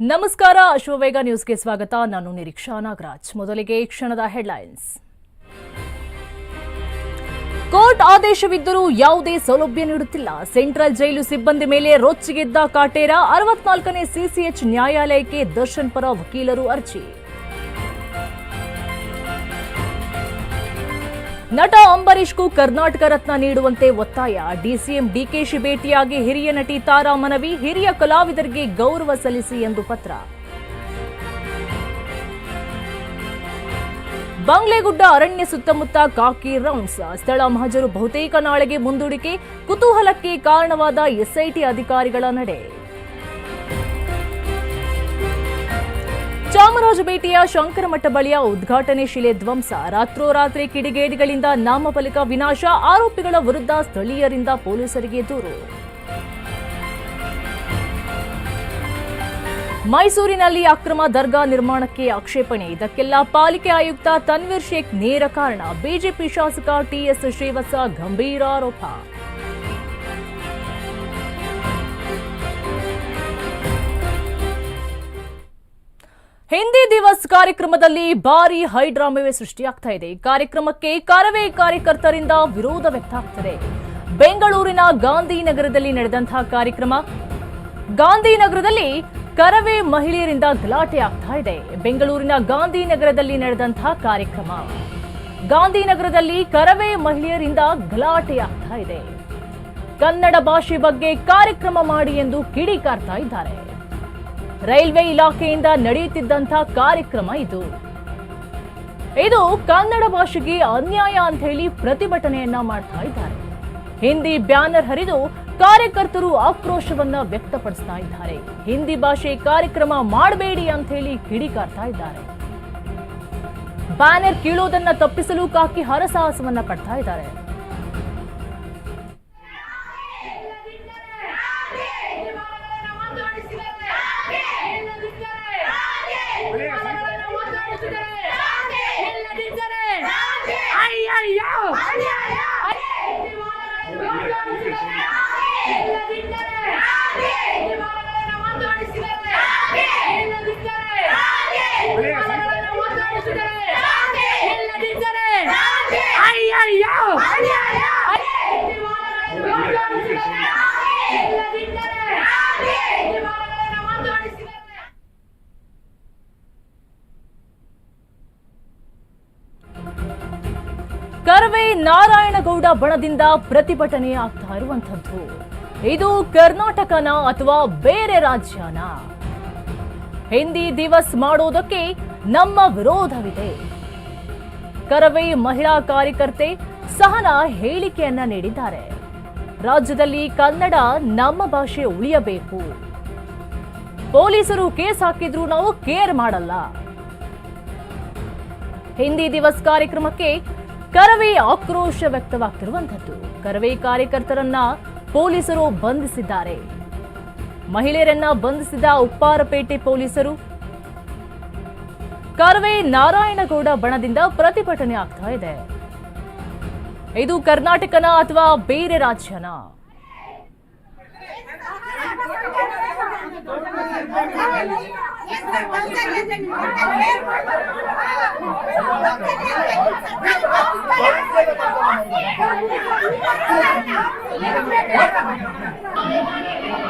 ನಮಸ್ಕಾರ ಅಶ್ವವೇಗ ನ್ಯೂಸ್ಗೆ ಸ್ವಾಗತ. ನಾನು ನಿರೀಕ್ಷಾ ನಾಗರಾಜ್. ಮೊದಲಿಗೆ ಕ್ಷಣದ ಹೆಡ್ಲೈನ್ಸ್. ಕೋರ್ಟ್ ಆದೇಶವಿದ್ದರೂ ಯಾವುದೇ ಸೌಲಭ್ಯ ನೀಡುತ್ತಿಲ್ಲ. ಸೆಂಟ್ರಲ್ ಜೈಲು ಸಿಬ್ಬಂದಿ ಮೇಲೆ ರೊಚ್ಚಿಗೆದ್ದ ಕಾಟೇರ, ಅರವತ್ನಾಲ್ಕನೇ ಸಿಸಿಎಚ್ ನ್ಯಾಯಾಲಯಕ್ಕೆ ದರ್ಶನ್ ಪರ ವಕೀಲರು ಅರ್ಜಿ. ನಟ ಅಂಬರೀಷ್ಗೂ ಕರ್ನಾಟಕ ರತ್ನ ನೀಡುವಂತೆ ಒತ್ತಾಯ. ಡಿಸಿಎಂ ಡಿಕೆಶಿ ಭೇಟಿಯಾಗಿ ಹಿರಿಯ ನಟಿ ತಾರಾ ಮನವಿ, ಹಿರಿಯ ಕಲಾವಿದರಿಗೆ ಗೌರವ ಸಲ್ಲಿಸಿ ಎಂದು ಪತ್ರ. ಬಂಗ್ಲೆಗುಡ್ಡ ಅರಣ್ಯ ಸುತ್ತಮುತ್ತ ಕಾಕಿ ರೌಂಡ್ಸ್. ಸ್ಥಳ ಮಹಜರು ಬಹುತೇಕ ನಾಳೆಗೆ ಮುಂದೂಡಿಕೆ, ಕುತೂಹಲಕ್ಕೆ ಕಾರಣವಾದ ಎಸ್ಐಟಿ ಅಧಿಕಾರಿಗಳ ನಡೆ. ಚಾಮರಾಜಪೇಟೆಯ ಶಂಕರಮಠ ಬಳಿಯ ಉದ್ಘಾಟನೆ ಶಿಲೆ ಧ್ವಂಸ. ರಾತ್ರೋರಾತ್ರಿ ಕಿಡಿಗೇಡಿಗಳಿಂದ ನಾಮಫಲಕ ವಿನಾಶ, ಆರೋಪಿಗಳ ವಿರುದ್ಧ ಸ್ಥಳೀಯರಿಂದ ಪೊಲೀಸರಿಗೆ ದೂರು. ಮೈಸೂರಿನಲ್ಲಿ ಅಕ್ರಮ ದರ್ಗಾ ನಿರ್ಮಾಣಕ್ಕೆ ಆಕ್ಷೇಪಣೆ. ಇದಕ್ಕೆಲ್ಲ ಪಾಲಿಕೆ ಆಯುಕ್ತ ತನ್ವೀರ್ ಶೇಖ್ ನೇರ ಕಾರಣ. ಬಿಜೆಪಿ ಶಾಸಕ ಟಿಎಸ್ ಶ್ರೀವತ್ಸ ಗಂಭೀರ ಆರೋಪ. ಹಿಂದಿ ದಿವಸ್ ಕಾರ್ಯಕ್ರಮದಲ್ಲಿ ಭಾರಿ ಹೈಡ್ರಾಮವೇ ಸೃಷ್ಟಿಯಾಗ್ತಾ ಇದೆ. ಕಾರ್ಯಕ್ರಮಕ್ಕೆ ಕರವೇ ಕಾರ್ಯಕರ್ತರಿಂದ ವಿರೋಧ ವ್ಯಕ್ತವಾಗ್ತದೆ. ಬೆಂಗಳೂರಿನ ಗಾಂಧಿನಗರದಲ್ಲಿ ನಡೆದಂತಹ ಕಾರ್ಯಕ್ರಮ, ಗಾಂಧಿನಗರದಲ್ಲಿ ಕರವೇ ಮಹಿಳೆಯರಿಂದ ಗಲಾಟೆ ಆಗ್ತಾ ಇದೆ. ಬೆಂಗಳೂರಿನ ಗಾಂಧಿನಗರದಲ್ಲಿ ನಡೆದಂತಹ ಕಾರ್ಯಕ್ರಮ, ಗಾಂಧಿನಗರದಲ್ಲಿ ಕರವೇ ಮಹಿಳೆಯರಿಂದ ಗಲಾಟೆ ಆಗ್ತಾ ಇದೆ. ಕನ್ನಡ ಭಾಷೆ ಬಗ್ಗೆ ಕಾರ್ಯಕ್ರಮ ಮಾಡಿ ಎಂದು ಕಿಡಿಕಾರ್ತಾ ಇದ್ದಾರೆ. ರೈಲ್ವೆ ಇಲಾಖೆಯಿಂದ ನಡೆಯುತ್ತಿದ್ದಂತಹ ಕಾರ್ಯಕ್ರಮ ಇದು. ಇದು ಕನ್ನಡ ಭಾಷೆಗೆ ಅನ್ಯಾಯ ಅಂತ ಹೇಳಿ ಪ್ರತಿಭಟನೆಯನ್ನ ಮಾಡ್ತಾ ಇದ್ದಾರೆ. ಹಿಂದಿ ಬ್ಯಾನರ್ ಹರಿದು ಕಾರ್ಯಕರ್ತರು ಆಕ್ರೋಶವನ್ನ ವ್ಯಕ್ತಪಡಿಸ್ತಾ ಇದ್ದಾರೆ. ಹಿಂದಿ ಭಾಷೆ ಕಾರ್ಯಕ್ರಮ ಮಾಡಬೇಡಿ ಅಂತ ಹೇಳಿ ಕಿಡಿಕಾರ್ತಾ ಇದ್ದಾರೆ. ಬ್ಯಾನರ್ ಕೀಳೋದನ್ನ ತಪ್ಪಿಸಲು ಕಾಕಿ ಹರಸಾಹಸವನ್ನ ಪಡ್ತಾ ಇದ್ದಾರೆ. ಕರವೇ ನಾರಾಯಣಗೌಡ ಬಣದಿಂದ ಪ್ರತಿಭಟನೆ ಆಗ್ತಾ ಇರುವಂಥದ್ದು. ಇದು ಕರ್ನಾಟಕನ ಅಥವಾ ಬೇರೆ ರಾಜ್ಯನ? ಹಿಂದಿ ದಿವಸ್ ಮಾಡೋದಕ್ಕೆ ನಮ್ಮ ವಿರೋಧವಿದೆ. ಕರವೇ ಮಹಿಳಾ ಕಾರ್ಯಕರ್ತೆ ಸಹನಾ ಹೇಳಿಕೆಯನ್ನ ನೀಡಿದ್ದಾರೆ. ರಾಜ್ಯದಲ್ಲಿ ಕನ್ನಡ ನಮ್ಮ ಭಾಷೆ ಉಳಿಯಬೇಕು. ಪೊಲೀಸರು ಕೇಸ್ ಹಾಕಿದ್ರು ನಾವು ಕೇರ್ ಮಾಡಲ್ಲ. ಹಿಂದಿ ದಿವಸ್ ಕಾರ್ಯಕ್ರಮಕ್ಕೆ ಕರವೇ ಆಕ್ರೋಶ ವ್ಯಕ್ತವಾಗ್ತಿರುವಂಥದ್ದು. ಕರವೇ ಕಾರ್ಯಕರ್ತರನ್ನ ಪೊಲೀಸರು ಬಂಧಿಸಿದ್ದಾರೆ. ಮಹಿಳೆಯರನ್ನ ಬಂಧಿಸಿದ ಉಪ್ಪಾರಪೇಟೆ ಪೊಲೀಸರು. ಕರವೇ ನಾರಾಯಣಗೌಡ ಬಣದಿಂದ ಪ್ರತಿಭಟನೆ ಆಗ್ತಾ ಇದೆ. ಇದು ಕರ್ನಾಟಕನ ಅಥವಾ ಬೇರೆ ರಾಜ್ಯನ? Thank you.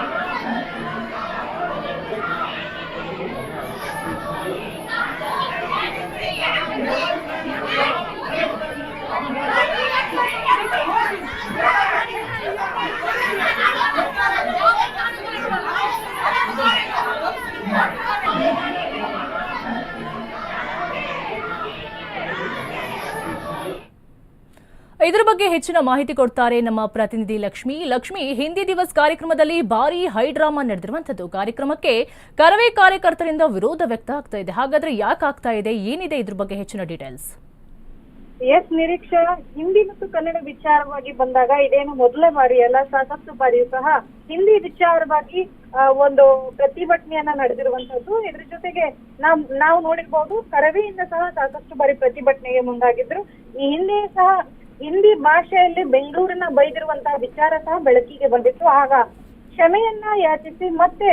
ಇದರ ಬಗ್ಗೆ ಹೆಚ್ಚಿನ ಮಾಹಿತಿ ಕೊಡ್ತಾರೆ ನಮ್ಮ ಪ್ರತಿನಿಧಿ ಲಕ್ಷ್ಮಿ. ಲಕ್ಷ್ಮಿ, ಹಿಂದಿ ದಿವಸ್ ಕಾರ್ಯಕ್ರಮದಲ್ಲಿ ಭಾರಿ ಹೈಡ್ರಾಮಾ ನಡೆದಿರುವಂತದ್ದು ಕಾರ್ಯಕ್ರಮಕ್ಕೆ ಕರವೇ ಕಾರ್ಯಕರ್ತರಿಂದ ವಿರೋಧ ವ್ಯಕ್ತ ಆಗ್ತಾ ಇದೆ. ಹಾಗಾದ್ರೆ ಯಾಕೆ ಆಗ್ತಾ ಇದೆ? ಏನಿದೆ ಇದ್ರ ಬಗ್ಗೆ ಹೆಚ್ಚಿನ ಡೀಟೇಲ್ಸ್ ಎಸ್ ನಿರೀಕ್ಷಾ, ಹಿಂದಿ ಮತ್ತು ಕನ್ನಡ ವಿಚಾರವಾಗಿ ಬಂದಾಗ ಇದೇನು ಮೊದಲೇ ಬಾರಿ ಅಲ್ಲ, ಸಾಕಷ್ಟು ಬಾರಿಯೂ ಸಹ ಹಿಂದಿ ವಿಚಾರವಾಗಿ ಒಂದು ಪ್ರತಿಭಟನೆಯನ್ನ ನಡೆದಿರುವಂತದ್ದು ಇದ್ರ ಜೊತೆಗೆ ನಾವ್, ನಾವು ನೋಡಿರ್ಬಹುದು ಕರವೆಯಿಂದ ಸಹ ಸಾಕಷ್ಟು ಬಾರಿ ಪ್ರತಿಭಟನೆಗೆ ಮುಂದಾಗಿದ್ರು. ಈ ಹಿಂದೆ ಸಹ ಹಿಂದಿ ಭಾಷೆಯಲ್ಲಿ ಬೆಂಗಳೂರಿನ ಬೈದಿರುವಂತಹ ವಿಚಾರ ಸಹ ಬೆಳಕಿಗೆ ಬಂದಿತ್ತು. ಆಗ ಕ್ಷಮೆಯನ್ನ ಯಾಚಿಸಿ ಮತ್ತೆ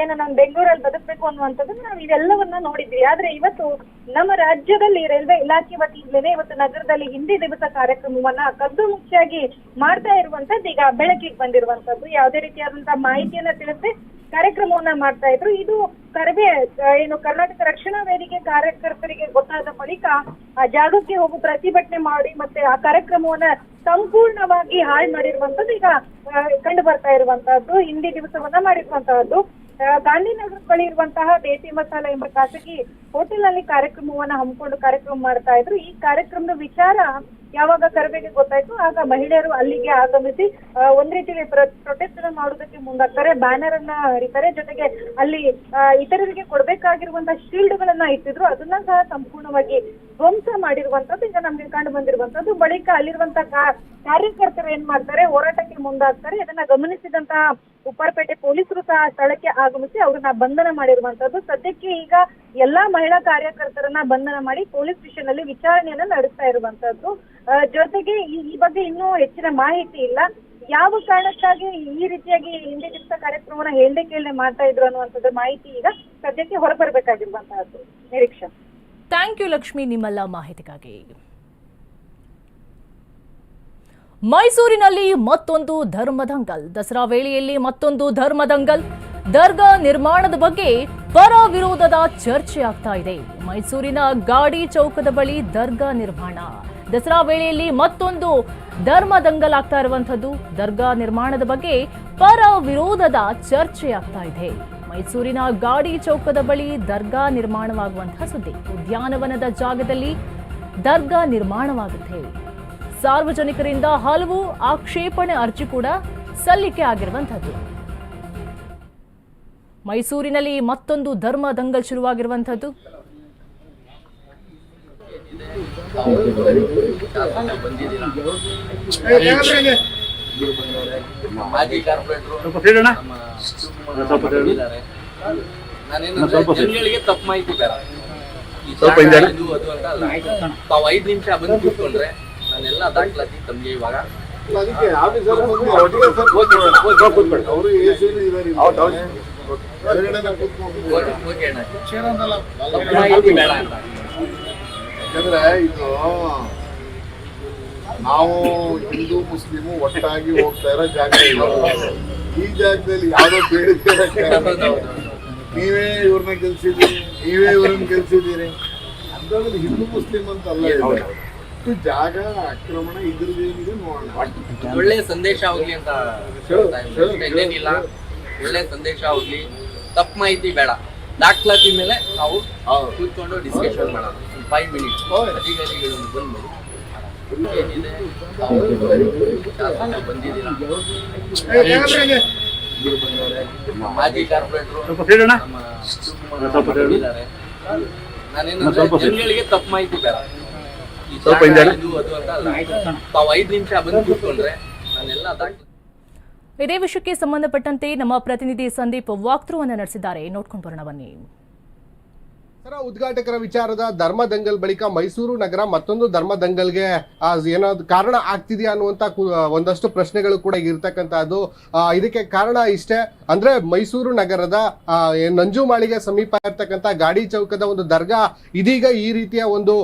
ಏನು ನಾವು ಬೆಂಗಳೂರಲ್ಲಿ ಬದುಕಬೇಕು ಅನ್ನುವಂಥದ್ದು ನಾವು ಇದೆಲ್ಲವನ್ನ ನೋಡಿದ್ವಿ. ಆದ್ರೆ ಇವತ್ತು ನಮ್ಮ ರಾಜ್ಯದಲ್ಲಿ ರೈಲ್ವೆ ಇಲಾಖೆ ವತಿಯಿಂದಲೇ ಇವತ್ತು ನಗರದಲ್ಲಿ ಹಿಂದಿ ದಿವಸ ಕಾರ್ಯಕ್ರಮವನ್ನ ಕದ್ದು ಮುಖ್ಯವಾಗಿ ಮಾಡ್ತಾ ಇರುವಂತದ್ದು ಈಗ ಬೆಳಕಿಗೆ ಬಂದಿರುವಂತದ್ದು ಯಾವುದೇ ರೀತಿಯಾದಂತಹ ಮಾಹಿತಿಯನ್ನ ತಿಳಿಸಿ ಕಾರ್ಯಕ್ರಮವನ್ನ ಮಾಡ್ತಾ ಇದ್ರು. ಇದು ಕರವೇ ಏನು ಕರ್ನಾಟಕ ರಕ್ಷಣಾ ವೇದಿಕೆ ಕಾರ್ಯಕರ್ತರಿಗೆ ಗೊತ್ತಾದ ಬಳಿಕ ಆ ಜಾಗಕ್ಕೆ ಹೋಗಿ ಪ್ರತಿಭಟನೆ ಮಾಡಿ ಮತ್ತೆ ಆ ಕಾರ್ಯಕ್ರಮವನ್ನ ಸಂಪೂರ್ಣವಾಗಿ ಹಾಳು ಮಾಡಿರುವಂತದ್ದು ಈಗ ಕಂಡು ಬರ್ತಾ ಇರುವಂತಹದ್ದು ಹಿಂದಿ ದಿವಸವನ್ನ ಮಾಡಿರುವಂತಹದ್ದು ಗಾಂಧಿನಗರ ಬಳಿ ಇರುವಂತಹ ದೇಸಿ ಮಸಾಲ ಎಂಬ ಖಾಸಗಿ ಹೋಟೆಲ್ನಲ್ಲಿ ಕಾರ್ಯಕ್ರಮವನ್ನ ಹಮ್ಮಿಕೊಂಡು ಕಾರ್ಯಕ್ರಮ ಮಾಡ್ತಾ ಇದ್ರು. ಈ ಕಾರ್ಯಕ್ರಮದ ವಿಚಾರ ಯಾವಾಗ ಕರಬೇಗೆ ಗೊತ್ತಾಯ್ತು, ಆಗ ಮಹಿಳೆಯರು ಅಲ್ಲಿಗೆ ಆಗಮಿಸಿ ಒಂದ್ ರೀತಿಯಲ್ಲಿ ಪ್ರೊಟೆಸ್ಟ್ ಅನ್ನ ಮಾಡೋದಕ್ಕೆ ಮುಂದಾಗ್ತಾರೆ, ಬ್ಯಾನರ್ ಅನ್ನ ಹರಿತಾರೆ, ಜೊತೆಗೆ ಅಲ್ಲಿ ಇತರರಿಗೆ ಕೊಡ್ಬೇಕಾಗಿರುವಂತಹ ಶೀಲ್ಡ್ ಗಳನ್ನ ಇಟ್ಟಿದ್ರು, ಅದನ್ನ ಸಹ ಸಂಪೂರ್ಣವಾಗಿ ಧ್ವಂಸ ಮಾಡಿರುವಂತದ್ದು ಈಗ ನಮ್ಗೆ ಕಂಡು ಬಂದಿರುವಂತದ್ದು ಬಳಿಕ ಅಲ್ಲಿರುವಂತಹ ಕಾರ್ಯಕರ್ತರು ಏನ್ ಮಾಡ್ತಾರೆ, ಹೋರಾಟಕ್ಕೆ ಮುಂದಾಗ್ತಾರೆ. ಇದನ್ನ ಗಮನಿಸಿದಂತಹ ಉಪ್ಪಾರಪೇಟೆ ಪೊಲೀಸರು ಸಹ ಸ್ಥಳಕ್ಕೆ ಆಗಮಿಸಿ ಅವ್ರನ್ನ ಬಂಧನ ಮಾಡಿರುವಂತದ್ದು ಸದ್ಯಕ್ಕೆ ಈಗ ಎಲ್ಲಾ ಮಹಿಳಾ ಕಾರ್ಯಕರ್ತರನ್ನ ಬಂಧನ ಮಾಡಿ ಪೊಲೀಸ್ ಸ್ಟೇಷನ್ ಅಲ್ಲಿ ವಿಚಾರಣೆಯನ್ನ ನಡೆಸ್ತಾ ಇರುವಂತದ್ದು ಜೊತೆಗೆ ಈ ಈ ಬಗ್ಗೆ ಇನ್ನೂ ಹೆಚ್ಚಿನ ಮಾಹಿತಿ ಇಲ್ಲ. ಯಾವ ಕಾರಣಕ್ಕಾಗಿ ಈ ರೀತಿಯಾಗಿ ಹಿಂದಿ ದಿವಸ ಕಾರ್ಯಕ್ರಮವನ್ನ ಹೇಳ್ದೆ ಕೇಳದೆ ಮಾಡ್ತಾ ಇದ್ರು ಅನ್ನುವಂಥದ್ದು ಮಾಹಿತಿ ಈಗ ಸದ್ಯಕ್ಕೆ ಹೊರಬರ್ಬೇಕಾಗಿರುವಂತಹದ್ದು ನಿರೀಕ್ಷಾ. ಥ್ಯಾಂಕ್ ಯು ಲಕ್ಷ್ಮಿ ನಿಮ್ಮೆಲ್ಲ ಮಾಹಿತಿಗಾಗಿ. ಮೈಸೂರಿನಲ್ಲಿ ಮತ್ತೊಂದು ಧರ್ಮದಂಗಲ್. ದಸರಾ ವೇಳೆಯಲ್ಲಿ ಮತ್ತೊಂದು ಧರ್ಮದಂಗಲ್. ದರ್ಗಾ ನಿರ್ಮಾಣದ ಬಗ್ಗೆ ಪರ ವಿರೋಧದ ಚರ್ಚೆ ಆಗ್ತಾ ಇದೆ. ಮೈಸೂರಿನ ಗಾಡಿ ಚೌಕದ ಬಳಿ ದರ್ಗಾ ನಿರ್ಮಾಣ. ದಸರಾ ವೇಳೆಯಲ್ಲಿ ಮತ್ತೊಂದು ಧರ್ಮದಂಗಲ್ ಆಗ್ತಾ ಇರುವಂಥದ್ದು. ದರ್ಗಾ ನಿರ್ಮಾಣದ ಬಗ್ಗೆ ಪರ ವಿರೋಧದ ಚರ್ಚೆ ಆಗ್ತಾ ಇದೆ. ಮೈಸೂರಿನ ಗಾಡಿ ಚೌಕದ ಬಳಿ ದರ್ಗಾ ನಿರ್ಮಾಣವಾಗುವಂತಹ ಸುದ್ದಿ. ಉದ್ಯಾನವನದ ಜಾಗದಲ್ಲಿ ದರ್ಗಾ ನಿರ್ಮಾಣವಾಗುತ್ತೆ. ಸಾರ್ವಜನಿಕರಿಂದ ಹಲವು ಆಕ್ಷೇಪಣೆ ಅರ್ಜಿ ಕೂಡ ಸಲ್ಲಿಕೆ ಆಗಿರುವಂತದ್ದು ಮೈಸೂರಿನಲ್ಲಿ ಮತ್ತೊಂದು ಧರ್ಮ ದಂಗಲ್ ಶುರುವಾಗಿರುವಂತಹದ್ದು ಮಾಜಿ ಕಾರ್ಪೊರೇಟ್ರು ಸ್ವಲ್ಪ ಜನಗಳಿಗೆ ತಪ್ಪು ಮಾಹಿತಿ ಬೇಡ. ಈ ಸ್ವಲ್ಪ ಜಾಗ. ಇದು ಅದು ಅಂತ ಅಲ್ಲ. ತಾವು ಐದು ನಿಮಿಷ ಬಂದು ಕೂತ್ಕೊಂಡ್ರೆ ನಾನೆಲ್ಲ ದಾಖಲಾತಿ ತಮಗೆ ಇವಾಗ. ಅದಕ್ಕೆ ಆಫೀಸರ್ ಬಂದು ಒಟ್ಟಿಗೆ ಸರ್ ಕೂತ್ಕೊಳ್ಳೋಣ. ಅವರು AC ಲಿ ಇಲ್ಲಿ. ಓಕೆ ಓಕೆ ಅಣ್ಣ. ತಪ್ಪು ಮಾಹಿತಿ ಬೇಡ ಅಂತ. ಯಾಕಂದ್ರೆ ಇದು ನಾವು ಹಿಂದೂ ಮುಸ್ಲಿಮು ಒಟ್ಟಾಗಿ ಹೋಗ್ತಾ ಇರೋ ಜಾಗ ಈ ಜಾಗದಲ್ಲಿ ಯಾವ್ದೋ ಬೇಡಿಕೆ ನೀವೇ ಇವ್ರನ್ನ ಕೆಲ್ಸಿದ್ದೀರಿ ನೀವೇ ಇವ್ರನ್ನ ಕೆಲ್ಸಿದ್ದೀರಿ ಅಂತಂದ್ರೆ ಹಿಂದೂ ಮುಸ್ಲಿಂ ಅಂತ ಅಲ್ಲ ಇದು. ಜಾಗ ಆಕ್ರಮಣ ಇದ್ರದ್ದೇನಿದೆ ನೋಡೋಣ. ಒಳ್ಳೆ ಸಂದೇಶ ಹೋಗ್ಲಿ ಅಂತ ಇನ್ನೇನಿಲ್ಲ ಒಳ್ಳೆ ಸಂದೇಶ ಹೋಗ್ಲಿ ತಪ್ಪು ಮಾಹಿತಿ ಬೇಡ. ದಾಖಲಾತಿ ಮೇಲೆ ನಾವು. ಕೂತ್ಕೊಂಡು ಡಿಸ್ಕಷನ್ ಮಾಡೋಣ ಫೈವ್ ಮಿನಿಟ್ಸ್ ಅಧಿಕಾರಿಗಳನ್ನು ಬಂದ್ಬಿಡಿ ಬಂದು ಏನಿದೆ ಶಾಸಕರು ಬಂದಿದ್ದೀರಾ ಮಾಜಿ ಕಾರ್ಪೊರೇಟ್ರು ಸ್ವಲ್ಪ ಸ್ವಲ್ಪ ಸ್ವಲ್ಪ. ಜನಗಳಿಗೆ ತಪ್ಪು ಮಾಹಿತಿ ಬೇಡ. ಈ ಸ್ವಲ್ಪ ಜಾಗ ಹಿಂದೆ ಇದು ಅದು ಅಂತ ಅಲ್ಲ. ತಾವು ಐದು ನಿಮಿಷ ಬಂದು ಕೂತ್ಕೊಂಡ್ರೆ ನಾನೆಲ್ಲ ದಾಖಲೆ ಇದೇ ವಿಷಯಕ್ಕೆ ಸಂಬಂಧಪಟ್ಟಂತೆ ನಮ್ಮ ಪ್ರತಿನಿಧಿ ಸಂದೀಪ್ ವಾಕ್ಥ್ರೂವನ್ನು ನಡೆಸಿದ್ದಾರೆ. ನೋಡ್ಕೊಂಡು ಬರೋಣ ಬನ್ನಿ. ದಸರಾ ಉದ್ಘಾಟಕರ ವಿಚಾರದ ಧರ್ಮ ದಂಗಲ್ ಬಳಿಕ ಮೈಸೂರು ನಗರ ಮತ್ತೊಂದು ಧರ್ಮ ದಂಗಲ್ಗೆ ಏನಾದ್ರು ಕಾರಣ ಆಗ್ತಿದೆಯಾ ಅನ್ನುವಂತ ಒಂದಷ್ಟು ಪ್ರಶ್ನೆಗಳು ಕೂಡ ಇರ್ತಕ್ಕಂಥದ್ದು ಇದಕ್ಕೆ ಕಾರಣ ಇಷ್ಟೇ, ಅಂದ್ರೆ ಮೈಸೂರು ನಗರದ ನಂಜು ಮಾಳಿಗೆ ಸಮೀಪ ಇರ್ತಕ್ಕಂಥ ಗಾಡಿ ಚೌಕದ ಒಂದು ದರ್ಗಾ ಇದೀಗ ಈ ರೀತಿಯ ಒಂದು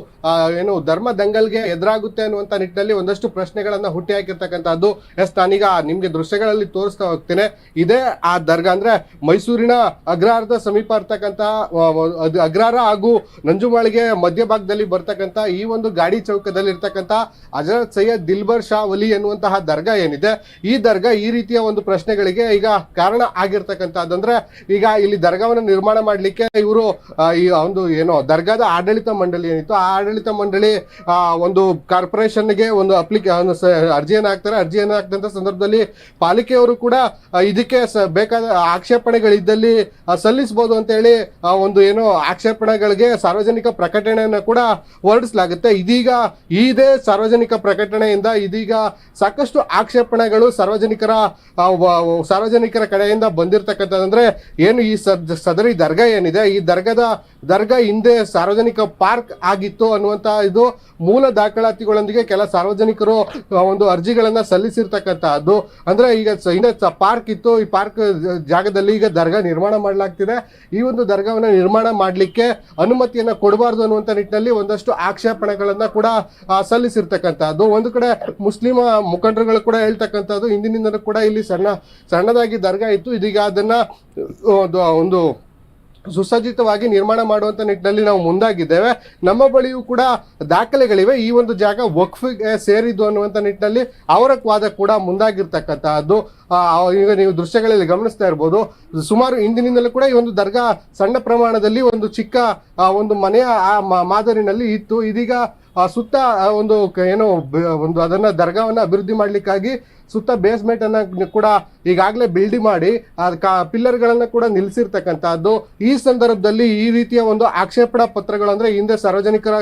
ಏನು ಧರ್ಮ ದಂಗಲ್ಗೆ ಎದುರಾಗುತ್ತೆ ಅನ್ನುವಂತ ನಿಟ್ಟಿನಲ್ಲಿ ಒಂದಷ್ಟು ಪ್ರಶ್ನೆಗಳನ್ನ ಹುಟ್ಟಿ ಹಾಕಿರ್ತಕ್ಕಂಥದ್ದು ಎಸ್, ನಾನೀಗ ನಿಮ್ಗೆ ದೃಶ್ಯಗಳಲ್ಲಿ ತೋರಿಸ್ತಾ ಹೋಗ್ತೇನೆ. ಇದೇ ಆ ದರ್ಗಾ ಅಂದ್ರೆ ಮೈಸೂರಿನ ಅಗ್ರಹಾರದ ಸಮೀಪ ಇರ್ತಕ್ಕಂಥ ಅದು ಅಗ್ರಹಾರ ಹಾಗೂ ನಂಜುಮಾಳಿಗೆ ಮಧ್ಯಭಾಗದಲ್ಲಿ ಬರ್ತಕ್ಕಂತ ಈ ಒಂದು ಗಾಡಿ ಚೌಕದಲ್ಲಿ ಇರ್ತಕ್ಕಂತ ಅಜರತ್ ಸೈಯದ್ ದಿಲ್ಬರ್ ಶಾ ವಲಿ ಎನ್ನುವಂತಹ ದರ್ಗಾ ಏನಿದೆ, ಈ ದರ್ಗಾ ಈ ರೀತಿಯ ಒಂದು ಪ್ರಶ್ನೆಗಳಿಗೆ ಈಗ ಕಾರಣ ಆಗಿರ್ತಕ್ಕಂಥದ್ದಂದ್ರೆ ಈಗ ಇಲ್ಲಿ ದರ್ಗಾವನ್ನು ನಿರ್ಮಾಣ ಮಾಡ್ಲಿಕ್ಕೆ ಇವರು ಈ ಒಂದು ಏನೋ ದರ್ಗಾದ ಆಡಳಿತ ಮಂಡಳಿ ಏನಿತ್ತು, ಆ ಆಡಳಿತ ಮಂಡಳಿ ಒಂದು ಕಾರ್ಪೊರೇಷನ್ಗೆ ಒಂದು ಅಪ್ಲಿಕೇ ಅರ್ಜಿಯನ್ನು ಹಾಕ್ತಾರೆ. ಅರ್ಜಿಯನ್ನು ಹಾಕಿದಂಥ ಸಂದರ್ಭದಲ್ಲಿ ಪಾಲಿಕೆಯವರು ಕೂಡ ಇದಕ್ಕೆ ಬೇಕಾದ ಆಕ್ಷೇಪಣೆಗಳಿದ್ದಲ್ಲಿ ಸಲ್ಲಿಸಬಹುದು ಅಂತ ಹೇಳಿ ಒಂದು ಏನೋ ಆಕ್ಷೇಪಣೆ ಆಕ್ಷೇಪಣೆಗಳಿಗೆ ಸಾರ್ವಜನಿಕ ಪ್ರಕಟಣೆಯನ್ನು ಕೂಡ ಹೊರಡಿಸಲಾಗುತ್ತೆ. ಇದೀಗ ಇದೇ ಸಾರ್ವಜನಿಕ ಪ್ರಕಟಣೆಯಿಂದ ಇದೀಗ ಸಾಕಷ್ಟು ಆಕ್ಷೇಪಣೆಗಳು ಸಾರ್ವಜನಿಕರ ಸಾರ್ವಜನಿಕರ ಕಡೆಯಿಂದ ಬಂದಿರತಕ್ಕಂಥದ್ದಂದ್ರೆ ಏನು ಈ ಸದ್, ಸದರಿ ದರ್ಗಾ ಏನಿದೆ? ಈ ದರ್ಗದ, ದರ್ಗಾ ಹಿಂದೆ ಸಾರ್ವಜನಿಕ ಪಾರ್ಕ್ ಆಗಿತ್ತು ಅನ್ನುವಂಥ ಇದು ಮೂಲ ದಾಖಲಾತಿಗಳೊಂದಿಗೆ ಕೆಲ ಸಾರ್ವಜನಿಕರು ಒಂದು ಅರ್ಜಿಗಳನ್ನು ಸಲ್ಲಿಸಿರ್ತಕ್ಕಂತಹದ್ದು ಅಂದ್ರೆ ಈಗ ಹಿಂದೆ ಪಾರ್ಕ್ ಇತ್ತು. ಈ ಪಾರ್ಕ್ ಜಾಗದಲ್ಲಿ ಈಗ ದರ್ಗಾ ನಿರ್ಮಾಣ ಮಾಡಲಾಗ್ತಿದೆ. ಈ ಒಂದು ದರ್ಗಾವನ್ನು ನಿರ್ಮಾಣ ಮಾಡಲಿಕ್ಕೆ ಅನುಮತಿಯನ್ನ ಕೊಡಬಾರ್ದು ಅನ್ನುವಂತ ನಿಟ್ಟಿನಲ್ಲಿ ಒಂದಷ್ಟು ಆಕ್ಷೇಪಣೆಗಳನ್ನ ಕೂಡ ಸಲ್ಲಿಸಿರ್ತಕ್ಕಂಥದ್ದು ಒಂದು ಕಡೆ ಮುಸ್ಲಿಂ ಮುಖಂಡರುಗಳು ಕೂಡ ಹೇಳ್ತಕ್ಕಂಥದ್ದು ಹಿಂದಿನಿಂದಲೂ ಕೂಡ ಇಲ್ಲಿ ಸಣ್ಣ, ಸಣ್ಣದಾಗಿ ದರ್ಗಾ ಇತ್ತು. ಇದೀಗ ಅದನ್ನ ಒಂದು ಸುಸಜ್ಜಿತವಾಗಿ ನಿರ್ಮಾಣ ಮಾಡುವಂಥ ನಿಟ್ಟಿನಲ್ಲಿ ನಾವು ಮುಂದಾಗಿದ್ದೇವೆ. ನಮ್ಮ ಬಳಿಯೂ ಕೂಡ ದಾಖಲೆಗಳಿವೆ. ಈ ಒಂದು ಜಾಗ ವಕ್ಫಿಗೆ ಸೇರಿದ್ದು ಅನ್ನುವಂಥ ನಿಟ್ಟಿನಲ್ಲಿ ಅವರ ವಾದ ಕೂಡ ಮುಂದಾಗಿರ್ತಕ್ಕಂತಹದ್ದು. ಈಗ ನೀವು ದೃಶ್ಯಗಳಲ್ಲಿ ಗಮನಿಸ್ತಾ ಇರ್ಬೋದು. ಸುಮಾರು ಇಂದಿನಿಂದಲೂ ಕೂಡ ಈ ಒಂದು ದರ್ಗಾ ಸಣ್ಣ ಪ್ರಮಾಣದಲ್ಲಿ ಒಂದು ಚಿಕ್ಕ ಒಂದು ಮನೆಯ ಮಾದರಿನಲ್ಲಿ ಇತ್ತು. ಇದೀಗ ಸುತ್ತ ಒಂದು ಏನು ಒಂದು ಅದನ್ನ ದರ್ಗಾವನ್ನು ಅಭಿವೃದ್ಧಿ ಮಾಡ್ಲಿಕ್ಕಾಗಿ ಸುತ್ತ ಬೇಸ್ಮೆಂಟ್ ಅನ್ನ ಕೂಡ ಈಗಾಗಲೇ ಬಿಲ್ಡಿಂಗ್ ಮಾಡಿ ಪಿಲ್ಲರ್ ಗಳನ್ನ ಕೂಡ ನಿಲ್ಲಿಸಿರ್ತಕ್ಕಂಥದ್ದು ಈ ಸಂದರ್ಭದಲ್ಲಿ ಈ ರೀತಿಯ ಒಂದು ಆಕ್ಷೇಪಣಾ ಪತ್ರಗಳು ಅಂದ್ರೆ ಹಿಂದೆ ಸಾರ್ವಜನಿಕರ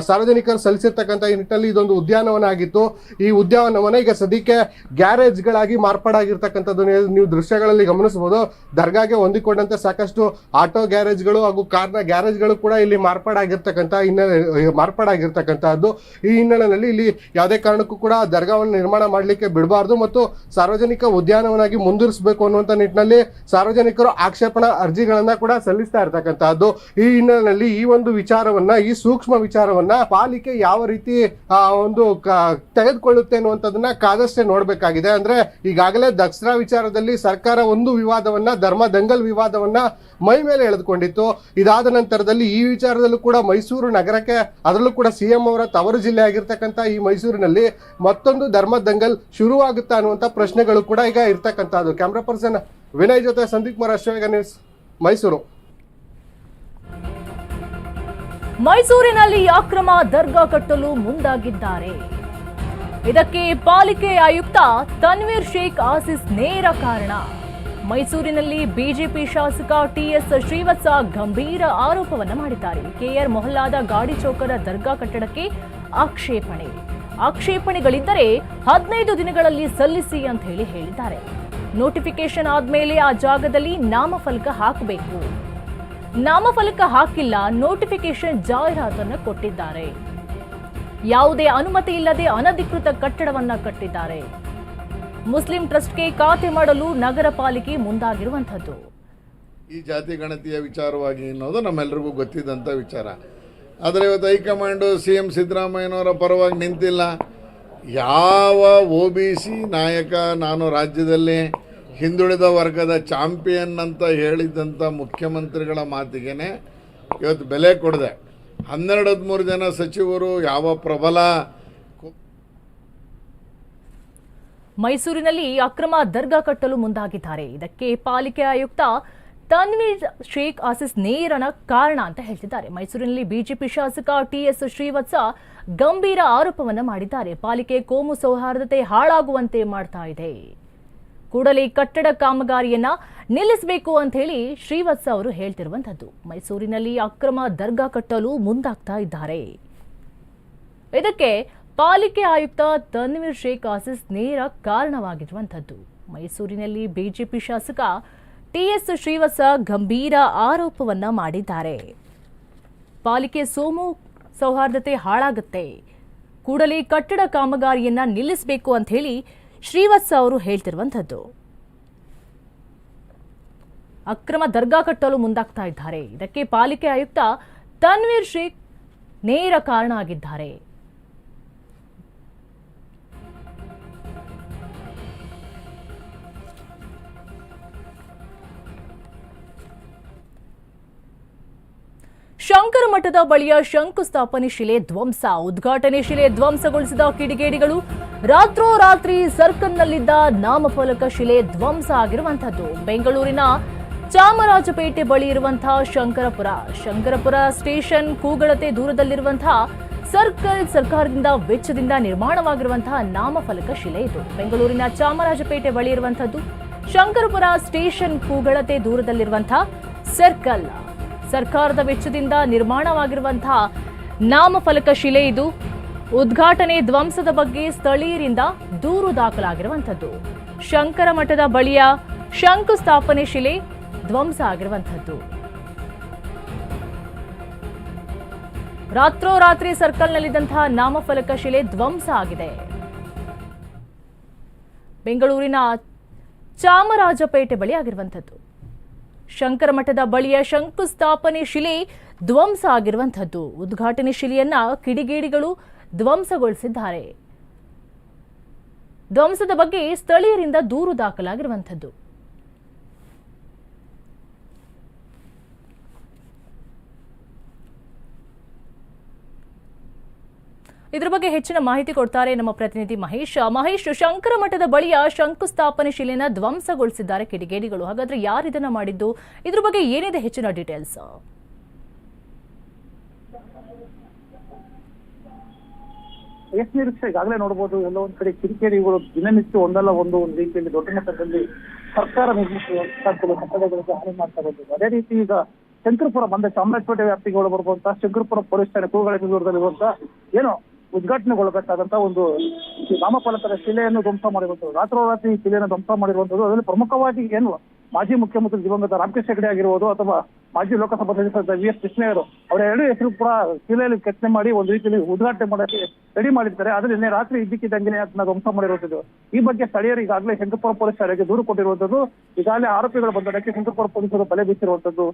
ಸಾರ್ವಜನಿಕರು ಸಲ್ಲಿಸಿರ್ತಕ್ಕಂಥ ಈ ನಿಟ್ಟಿನಲ್ಲಿ ಇದೊಂದು ಉದ್ಯಾನವನ ಆಗಿತ್ತು ಈ ಉದ್ಯಾನವನ ಈಗ ಸದ್ಯಕ್ಕೆ ಗ್ಯಾರೇಜ್ ಗಳಾಗಿ ಮಾರ್ಪಾಡಾಗಿರ್ತಕ್ಕಂಥದ್ದು ನೀವು- ನೀವು ದೃಶ್ಯಗಳಲ್ಲಿ ಗಮನಿಸಬಹುದು. ದರ್ಗಾಗೆ ಹೊಂದಿಕೊಂಡಂತೆ ಸಾಕಷ್ಟು ಆಟೋ ಗ್ಯಾರೇಜ್ಗಳು ಹಾಗೂ ಕಾರ್ನ ಗ್ಯಾರೇಜ್ಗಳು ಕೂಡ ಇಲ್ಲಿ ಮಾರ್ಪಾಡಾಗಿರ್ತಕ್ಕಂಥ ಹಿನ್ನೆಲೆ, ಮಾರ್ಪಾಡಾಗಿರ್ತಕ್ಕಂಥದ್ದು. ಈ ಹಿನ್ನೆಲೆಯಲ್ಲಿ ಇಲ್ಲಿ ಯಾವುದೇ ಕಾರಣಕ್ಕೂ ಕೂಡ ದರ್ಗಾವನ್ನು ನಿರ್ಮಾಣ ಮಾಡಲಿಕ್ಕೆ ಬಿಡಬಾರ್ದು. ಮತ್ತು ಸಾರ್ವಜನಿಕ ಉದ್ಯಾನವನಾಗಿ ಮುಂದುವರಿಸಬೇಕು ಅನ್ನುವಂಥ ನಿಟ್ಟಿನಲ್ಲಿ ಸಾರ್ವಜನಿಕರು ಆಕ್ಷೇಪಣಾ ಅರ್ಜಿಗಳನ್ನ ಕೂಡ ಸಲ್ಲಿಸ್ತಾ ಇರ್ತಕ್ಕಂಥದ್ದು ಈ ಹಿನ್ನೆಲೆಯಲ್ಲಿ ಈ ಒಂದು ವಿಚಾರವನ್ನ, ಈ ಸೂಕ್ಷ್ಮ ವಿಚಾರವನ್ನ ಪಾಲಿಕೆ ಯಾವ ರೀತಿ ಒಂದು ತೆಗೆದುಕೊಳ್ಳುತ್ತೆ ಅನ್ನುವಂಥದ್ದನ್ನ ಕಾದಷ್ಟೇ ನೋಡಬೇಕಾಗಿದೆ. ಅಂದ್ರೆ ಈಗಾಗಲೇ ದಸರಾ ವಿಚಾರದಲ್ಲಿ ಸರ್ಕಾರ ಒಂದು ವಿವಾದವನ್ನ, ಧರ್ಮ ದಂಗಲ್ ವಿವಾದವನ್ನ ಮೈ ಮೇಲೆ ಎಳೆದುಕೊಂಡಿತ್ತು. ಇದಾದ ನಂತರದಲ್ಲಿ ಈ ವಿಚಾರದಲ್ಲೂ ಕೂಡ ಮೈಸೂರು ನಗರಕ್ಕೆ, ಅದರಲ್ಲೂ ಕೂಡ ಸಿಎಂ ಅವರ ತವರು ಜಿಲ್ಲೆ ಆಗಿರ್ತಕ್ಕಂಥ ಈ ಮೈಸೂರಿನಲ್ಲಿ ಮತ್ತೊಂದು ಧರ್ಮ ದಂಗಲ್ ಶುರುವಾಗುತ್ತಾ ಅನ್ನುವಂಥ ಪ್ರಶ್ನೆಗಳು ಕೂಡ ಈಗ ಇರ್ತಕ್ಕಂಥದ್ದು. ಕ್ಯಾಮ್ರಾ ಪರ್ಸನ್ ವಿನಯ್ ಜೊತೆ ಸಂದೀಪ್ ಕುಮಾರ್ ಅಶ್ವೇಗ ನ್ಯೂಸ್ ಮೈಸೂರು. ಮೈಸೂರಿನಲ್ಲಿ ಅಕ್ರಮ ದರ್ಗಾ ಕಟ್ಟಲು ಮುಂದಾಗಿದ್ದಾರೆ. ಇದಕ್ಕೆ ಪಾಲಿಕೆ ಆಯುಕ್ತ ತನ್ವೀರ್ ಶೇಖ್ ಆಸಿಸ್ ನೇರ ಕಾರಣ. ಮೈಸೂರಿನಲ್ಲಿ ಬಿಜೆಪಿ ಶಾಸಕ ಟಿಎಸ್ ಶ್ರೀವತ್ಸ ಗಂಭೀರ ಆರೋಪವನ್ನು ಮಾಡಿದ್ದಾರೆ. ಕೆಆರ್ ಮೊಹಲ್ಲಾದ ಗಾಡಿ ಚೌಕದ ದರ್ಗಾ ಕಟ್ಟಡಕ್ಕೆ ಆಕ್ಷೇಪಣೆ. ಆಕ್ಷೇಪಣೆಗಳಿದ್ದರೆ ಹದಿನೈದು ದಿನಗಳಲ್ಲಿ ಸಲ್ಲಿಸಿ ಅಂತ ಹೇಳಿ ಹೇಳಿದ್ದಾರೆ. ನೋಟಿಫಿಕೇಶನ್ ಆದ್ಮೇಲೆ ಆ ಜಾಗದಲ್ಲಿ ನಾಮಫಲಕ ಹಾಕಬೇಕು. ನಾಮಫಲಕ ಹಾಕಿಲ್ಲ ನೋಟಿಫಿಕೇಶನ್ ಜಾಹೀರಾತನ್ನು ಕೊಟ್ಟಿದ್ದಾರೆ. ಯಾವುದೇ ಅನುಮತಿ ಇಲ್ಲದೆ ಅನಧಿಕೃತ ಕಟ್ಟಡವನ್ನ ಕಟ್ಟಿದ್ದಾರೆ. ಮುಸ್ಲಿಂ ಟ್ರಸ್ಟ್ಗೆ ಖಾತೆ ಮಾಡಲು ನಗರ ಪಾಲಿಕೆ ಮುಂದಾಗಿರುವಂಥದ್ದು. ಈ ಜಾತಿ ಗಣತಿಯ ವಿಚಾರವಾಗಿ ಅನ್ನೋದು ನಮ್ಮೆಲ್ಲರಿಗೂ ಗೊತ್ತಿದ್ದಂಥ ವಿಚಾರ. ಆದರೆ ಇವತ್ತು ಹೈಕಮಾಂಡು ಸಿ ಎಂ ಸಿದ್ದರಾಮಯ್ಯನವರ ಪರವಾಗಿ ನಿಂತಿಲ್ಲ. ಯಾವ ಒ ಬಿ ಸಿ ನಾಯಕ ನಾನು ರಾಜ್ಯದಲ್ಲಿ ಹಿಂದುಳಿದ ವರ್ಗದ ಚಾಂಪಿಯನ್ ಅಂತ ಹೇಳಿದ್ದಂಥ ಮುಖ್ಯಮಂತ್ರಿಗಳ ಮಾತಿಗೆ ಇವತ್ತು ಬೆಲೆ ಕೊಡದೆ. ಹನ್ನೆರಡು ಹದಿಮೂರು ಜನ ಸಚಿವರು ಯಾವ ಪ್ರಬಲ ಮೈಸೂರಿನಲ್ಲಿ ಅಕ್ರಮ ದರ್ಗಾ ಕಟ್ಟಲು ಮುಂದಾಗಿದ್ದಾರೆ. ಇದಕ್ಕೆ ಪಾಲಿಕೆ ಆಯುಕ್ತ ತನ್ವೀರ್ ಶೇಖ್ ಆಸಿಸ್ ನೇರನ ಕಾರಣ ಅಂತ ಹೇಳ್ತಿದ್ದಾರೆ. ಮೈಸೂರಿನಲ್ಲಿ ಬಿಜೆಪಿ ಶಾಸಕ ಟಿಎಸ್ ಶ್ರೀವತ್ಸ ಗಂಭೀರ ಆರೋಪವನ್ನು ಮಾಡಿದ್ದಾರೆ. ಪಾಲಿಕೆ ಕೋಮು ಸೌಹಾರ್ದತೆ ಹಾಳಾಗುವಂತೆ ಮಾಡ್ತಾ ಇದೆ. ಕೂಡಲೇ ಕಟ್ಟಡ ಕಾಮಗಾರಿಯನ್ನ ನಿಲ್ಲಿಸಬೇಕು ಅಂತ ಹೇಳಿ ಶ್ರೀವತ್ಸ ಅವರು ಹೇಳ್ತಿರುವಂತದ್ದು ಮೈಸೂರಿನಲ್ಲಿ ಅಕ್ರಮ ದರ್ಗಾ ಕಟ್ಟಲು ಮುಂದಾಗ್ತಾ ಇದ್ದಾರೆ. ಇದಕ್ಕೆ ಪಾಲಿಕೆ ಆಯುಕ್ತ ತನ್ವೀರ್ ಶೇಖ್ ಆಸಿಸ್ ನೇರ ಕಾರಣವಾಗಿರುವಂಥದ್ದು. ಮೈಸೂರಿನಲ್ಲಿ ಬಿಜೆಪಿ ಶಾಸಕ ಟಿಎಸ್ ಶ್ರೀವತ್ಸ ಗಂಭೀರ ಆರೋಪವನ್ನ ಮಾಡಿದ್ದಾರೆ. ಪಾಲಿಕೆ ಸೋಮು ಸೌಹಾರ್ದತೆ ಹಾಳಾಗುತ್ತೆ. ಕೂಡಲೇ ಕಟ್ಟಡ ಕಾಮಗಾರಿಯನ್ನ ನಿಲ್ಲಿಸಬೇಕು ಅಂತ ಹೇಳಿ ಶ್ರೀವತ್ಸ ಅವರು ಹೇಳ್ತಿರುವಂಥದ್ದು. ಅಕ್ರಮ ದರ್ಗಾ ಕಟ್ಟಲು ಮುಂದಾಗ್ತಾ ಇದ್ದಾರೆ. ಇದಕ್ಕೆ ಪಾಲಿಕೆ ಆಯುಕ್ತ ತನ್ವೀರ್ ಶೇಖ್ ನೇರ ಕಾರಣ ಆಗಿದ್ದಾರೆ. ಶಂಕರ ಮಠದ ಬಳಿಯ ಶಂಕುಸ್ಥಾಪನೆ ಶಿಲೆ ಧ್ವಂಸ. ಉದ್ಘಾಟನೆ ಶಿಲೆ ಧ್ವಂಸಗೊಳಿಸಿದ ಕಿಡಿಗೇಡಿಗಳು ರಾತ್ರೋರಾತ್ರಿ ಸರ್ಕಲ್ನಲ್ಲಿದ್ದ ನಾಮಫಲಕ ಶಿಲೆ ಧ್ವಂಸ ಆಗಿರುವಂಥದ್ದು. ಬೆಂಗಳೂರಿನ ಚಾಮರಾಜಪೇಟೆ ಬಳಿ ಇರುವಂತಹ ಶಂಕರಪುರ. ಶಂಕರಪುರ ಸ್ಟೇಷನ್ ಕೂಗಳತೆ ದೂರದಲ್ಲಿರುವಂತಹ ಸರ್ಕಲ್ ಸರ್ಕಾರದಿಂದ ವೆಚ್ಚದಿಂದ ನಿರ್ಮಾಣವಾಗಿರುವಂತಹ ನಾಮಫಲಕ ಶಿಲೆ ಇದು. ಬೆಂಗಳೂರಿನ ಚಾಮರಾಜಪೇಟೆ ಬಳಿ ಇರುವಂಥದ್ದು ಶಂಕರಪುರ ಸ್ಟೇಷನ್ ಕೂಗಳತೆ ದೂರದಲ್ಲಿರುವಂತಹ ಸರ್ಕಲ್. ಸರ್ಕಾರದ ವೆಚ್ಚದಿಂದ ನಿರ್ಮಾಣವಾಗಿರುವಂತಹ ನಾಮಫಲಕ ಶಿಲೆ ಇದು. ಉದ್ಘಾಟನೆ ಧ್ವಂಸದ ಬಗ್ಗೆ ಸ್ಥಳೀಯರಿಂದ ದೂರು ದಾಖಲಾಗಿರುವಂಥದ್ದು. ಶಂಕರ ಮಠದ ಬಳಿಯ ಶಂಕುಸ್ಥಾಪನೆ ಶಿಲೆ ಧ್ವಂಸ ಆಗಿರುವಂಥದ್ದು. ರಾತ್ರೋರಾತ್ರಿ ಸರ್ಕಲ್ನಲ್ಲಿದ್ದಂತಹ ನಾಮಫಲಕ ಶಿಲೆ ಧ್ವಂಸ ಆಗಿದೆ. ಬೆಂಗಳೂರಿನ ಚಾಮರಾಜಪೇಟೆ ಬಳಿ ಆಗಿರುವಂಥದ್ದು. ಶಂಕರ ಮಠದ ಬಳಿಯ ಶಂಕುಸ್ಥಾಪನೆ ಶಿಲೆ ಧ್ವಂಸ ಆಗಿರುವಂಥದ್ದು. ಉದ್ಘಾಟನೆ ಶಿಲೆಯನ್ನ ಕಿಡಿಗೇಡಿಗಳು ಧ್ವಂಸಗೊಳಿಸಿದ್ದಾರೆ. ಧ್ವಂಸದ ಬಗ್ಗೆ ಸ್ಥಳೀಯರಿಂದ ದೂರು ದಾಖಲಾಗಿರುವಂಥದ್ದು. ಇದ್ರ ಬಗ್ಗೆ ಹೆಚ್ಚಿನ ಮಾಹಿತಿ ಕೊಡ್ತಾರೆ ನಮ್ಮ ಪ್ರತಿನಿಧಿ ಮಹೇಶ್. ಮಹೇಶ್, ಶಂಕರ ಮಠದ ಬಳಿಯ ಶಂಕುಸ್ಥಾಪನೆ ಶಿಲೆನ ಧ್ವಂಸಗೊಳಿಸಿದ್ದಾರೆ ಕಿಡಿಗೇಡಿಗಳು. ಹಾಗಾದ್ರೆ ಯಾರು ಇದನ್ನ ಮಾಡಿದ್ದು? ಇದ್ರ ಬಗ್ಗೆ ಏನಿದೆ ಹೆಚ್ಚಿನ ಡೀಟೇಲ್ಸ್ ಎಷ್ಟು ನಿರೀಕ್ಷೆ ಈಗಾಗಲೇ ನೋಡಬಹುದು ಎಲ್ಲ ಒಂದ್ ಕಡೆ ಕಿರಿಕೇರಿಗಳು ದಿನನಿತ್ಯ ಒಂದಲ್ಲ ಒಂದು ಒಂದು ರೀತಿಯಲ್ಲಿ ದೊಡ್ಡ ಮಟ್ಟದಲ್ಲಿ ಸರ್ಕಾರ ನಿರ್ಮಿಸುವ ಕಟ್ಟಡಗಳಿಗೆ ಹಾನಿ ಮಾಡ್ತಾ ಬಂದಿದೆ. ಅದೇ ರೀತಿ ಈಗ ಶಂಕರಪುರ ಬಂದ ಚಾಮರಾಜಪೇಟೆ ವ್ಯಾಪ್ತಿಗೆ ಒಳಬರುವಂತಹ ಶಂಕರಪುರ ಪೊಲೀಸ್ ಠಾಣೆ ಕೂಗಳ ದೂರದಲ್ಲಿರುವಂತಹ ಏನು ಉದ್ಘಾಟನೆಗೊಳ್ಳಬೇಕಾದಂತ ಒಂದು ನಾಮಫಲಕದ ಶಿಲೆಯನ್ನು ಧ್ವಂಸ ಮಾಡಿರುವಂಥದ್ದು, ರಾತ್ರೋರಾತ್ರಿ ಶಿಲೆಯನ್ನು ಧ್ವಂಸ ಮಾಡಿರುವಂಥದ್ದು, ಅದರಲ್ಲಿ ಪ್ರಮುಖವಾಗಿ ಏನು, ಮಾಜಿ ಮುಖ್ಯಮಂತ್ರಿ ದಿವಂಗತ ರಾಮಕೃಷ್ಣ ಹೆಗಡೆ ಆಗಿರ್ಬೋದು ಅಥವಾ ಮಾಜಿ ಲೋಕಸಭಾ ಸದಸ್ಯರಾದ ವಿ ಎಸ್ ಕೃಷ್ಣಯ್ಯರು ಅವರ ಎರಡು ಹೆಸರು ಕೂಡ ಶಿಲೆಯಲ್ಲಿ ಕೆತ್ತನೆ ಮಾಡಿ ಒಂದು ರೀತಿಯಲ್ಲಿ ಉದ್ಘಾಟನೆ ಮಾಡಕ್ಕೆ ರೆಡಿ ಮಾಡಿರ್ತಾರೆ. ಆದ್ರೆ ನಿನ್ನೆ ರಾತ್ರಿ ಇದ್ದಕ್ಕಿದ್ದಂಗೆ ಅದನ್ನ ಧ್ವಂಸ ಮಾಡಿರುವಂಥದ್ದು. ಈ ಬಗ್ಗೆ ಸ್ಥಳೀಯರು ಈಗಾಗಲೇ ಶಂಕರಪುರ ಪೊಲೀಸ್ ಠಾಣೆಗೆ ದೂರು ಕೊಟ್ಟಿರುವಂಥದ್ದು. ಈಗಾಗಲೇ ಆರೋಪಿಗಳು ಬಂದಡಕ್ಕೆ ಶಂಕರಪುರ ಪೊಲೀಸರು ಬಲೆ ಬೀಸಿರುವಂಥದ್ದು.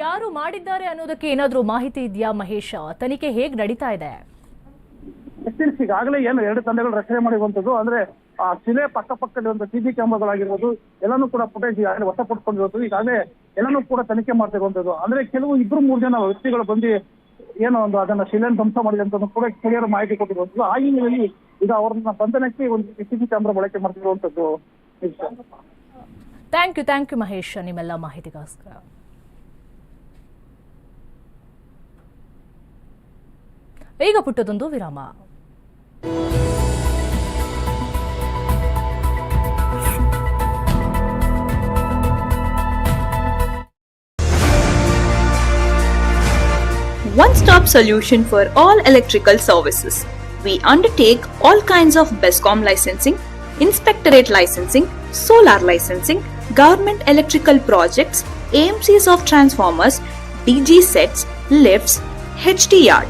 ಯಾರು ಮಾಡಿದ್ದಾರೆ ಅನ್ನೋದಕ್ಕೆ ಏನಾದರೂ ಮಾಹಿತಿ ಇದೆಯಾ ಮಹೇಶ? ತನಿಖೆ ಹೇಗ್ ನಡೀತಾ ಇದೆ? ಎಸ್ಎಲ್ಸಿ ಈಗಾಗಲೇ ಏನು ಎರಡು ತಂಡಗಳು ರಚನೆ ಮಾಡಿರುವಂತದ್ದು ಅಂದ್ರೆ ಆ ಶಿಲೆ ಪಕ್ಕ ಪಕ್ಕದಲ್ಲಿ ಒಂದು ಟಿವಿ ಕ್ಯಾಮ್ರಾಗಳಾಗಿರ್ಬೋದು ಎಲ್ಲಾನು ಕೂಡ ಫುಟೇಜ್ ಈಗಾಗಲೇ ವಶ ಪಡ್ಕೊಂಡಿರೋದು ಈಗಾಗಲೇ ಎಲ್ಲಾನು ಕೂಡ ತನಿಖೆ ಮಾಡ್ತಿರುವಂತದ್ದು ಅಂದ್ರೆ ಕೆಲವು ಇಬ್ರು ಮೂರು ಜನ ವ್ಯಕ್ತಿಗಳು ಬಂದು ಏನೋ ಒಂದು ಅದನ್ನ ಶಿಲೆಯನ್ನು ಧ್ವಂಸ ಮಾಡಿದಂತ ಕೂಡ ಕೆರಿಯರ್ ಮಾಹಿತಿ ಕೊಟ್ಟಿರುವಂತದ್ದು ಆ ಹಿನ್ನೆಲೆಯಲ್ಲಿ ಈಗ ಅವ್ರನ್ನ ಬಂಧನಕ್ಕೆ ಒಂದು ಟಿವಿ ಕ್ಯಾಮ್ರಾ ಬಳಕೆ ಮಾಡ್ತಿರುವಂತದ್ದು thank you thank you Mahesh ನಿಮ್ಮೆಲ್ಲ ಮಾಹಿತಿಗೋಸ್ಕರ. ಈಗ ಪುಟ್ಟದೊಂದು ವಿರಾಮ one-stop solution for all electrical services. We undertake all kinds of BESCOM licensing, inspectorate licensing, solar licensing, government electrical projects, AMCs of transformers, DG sets, lifts, HT yard,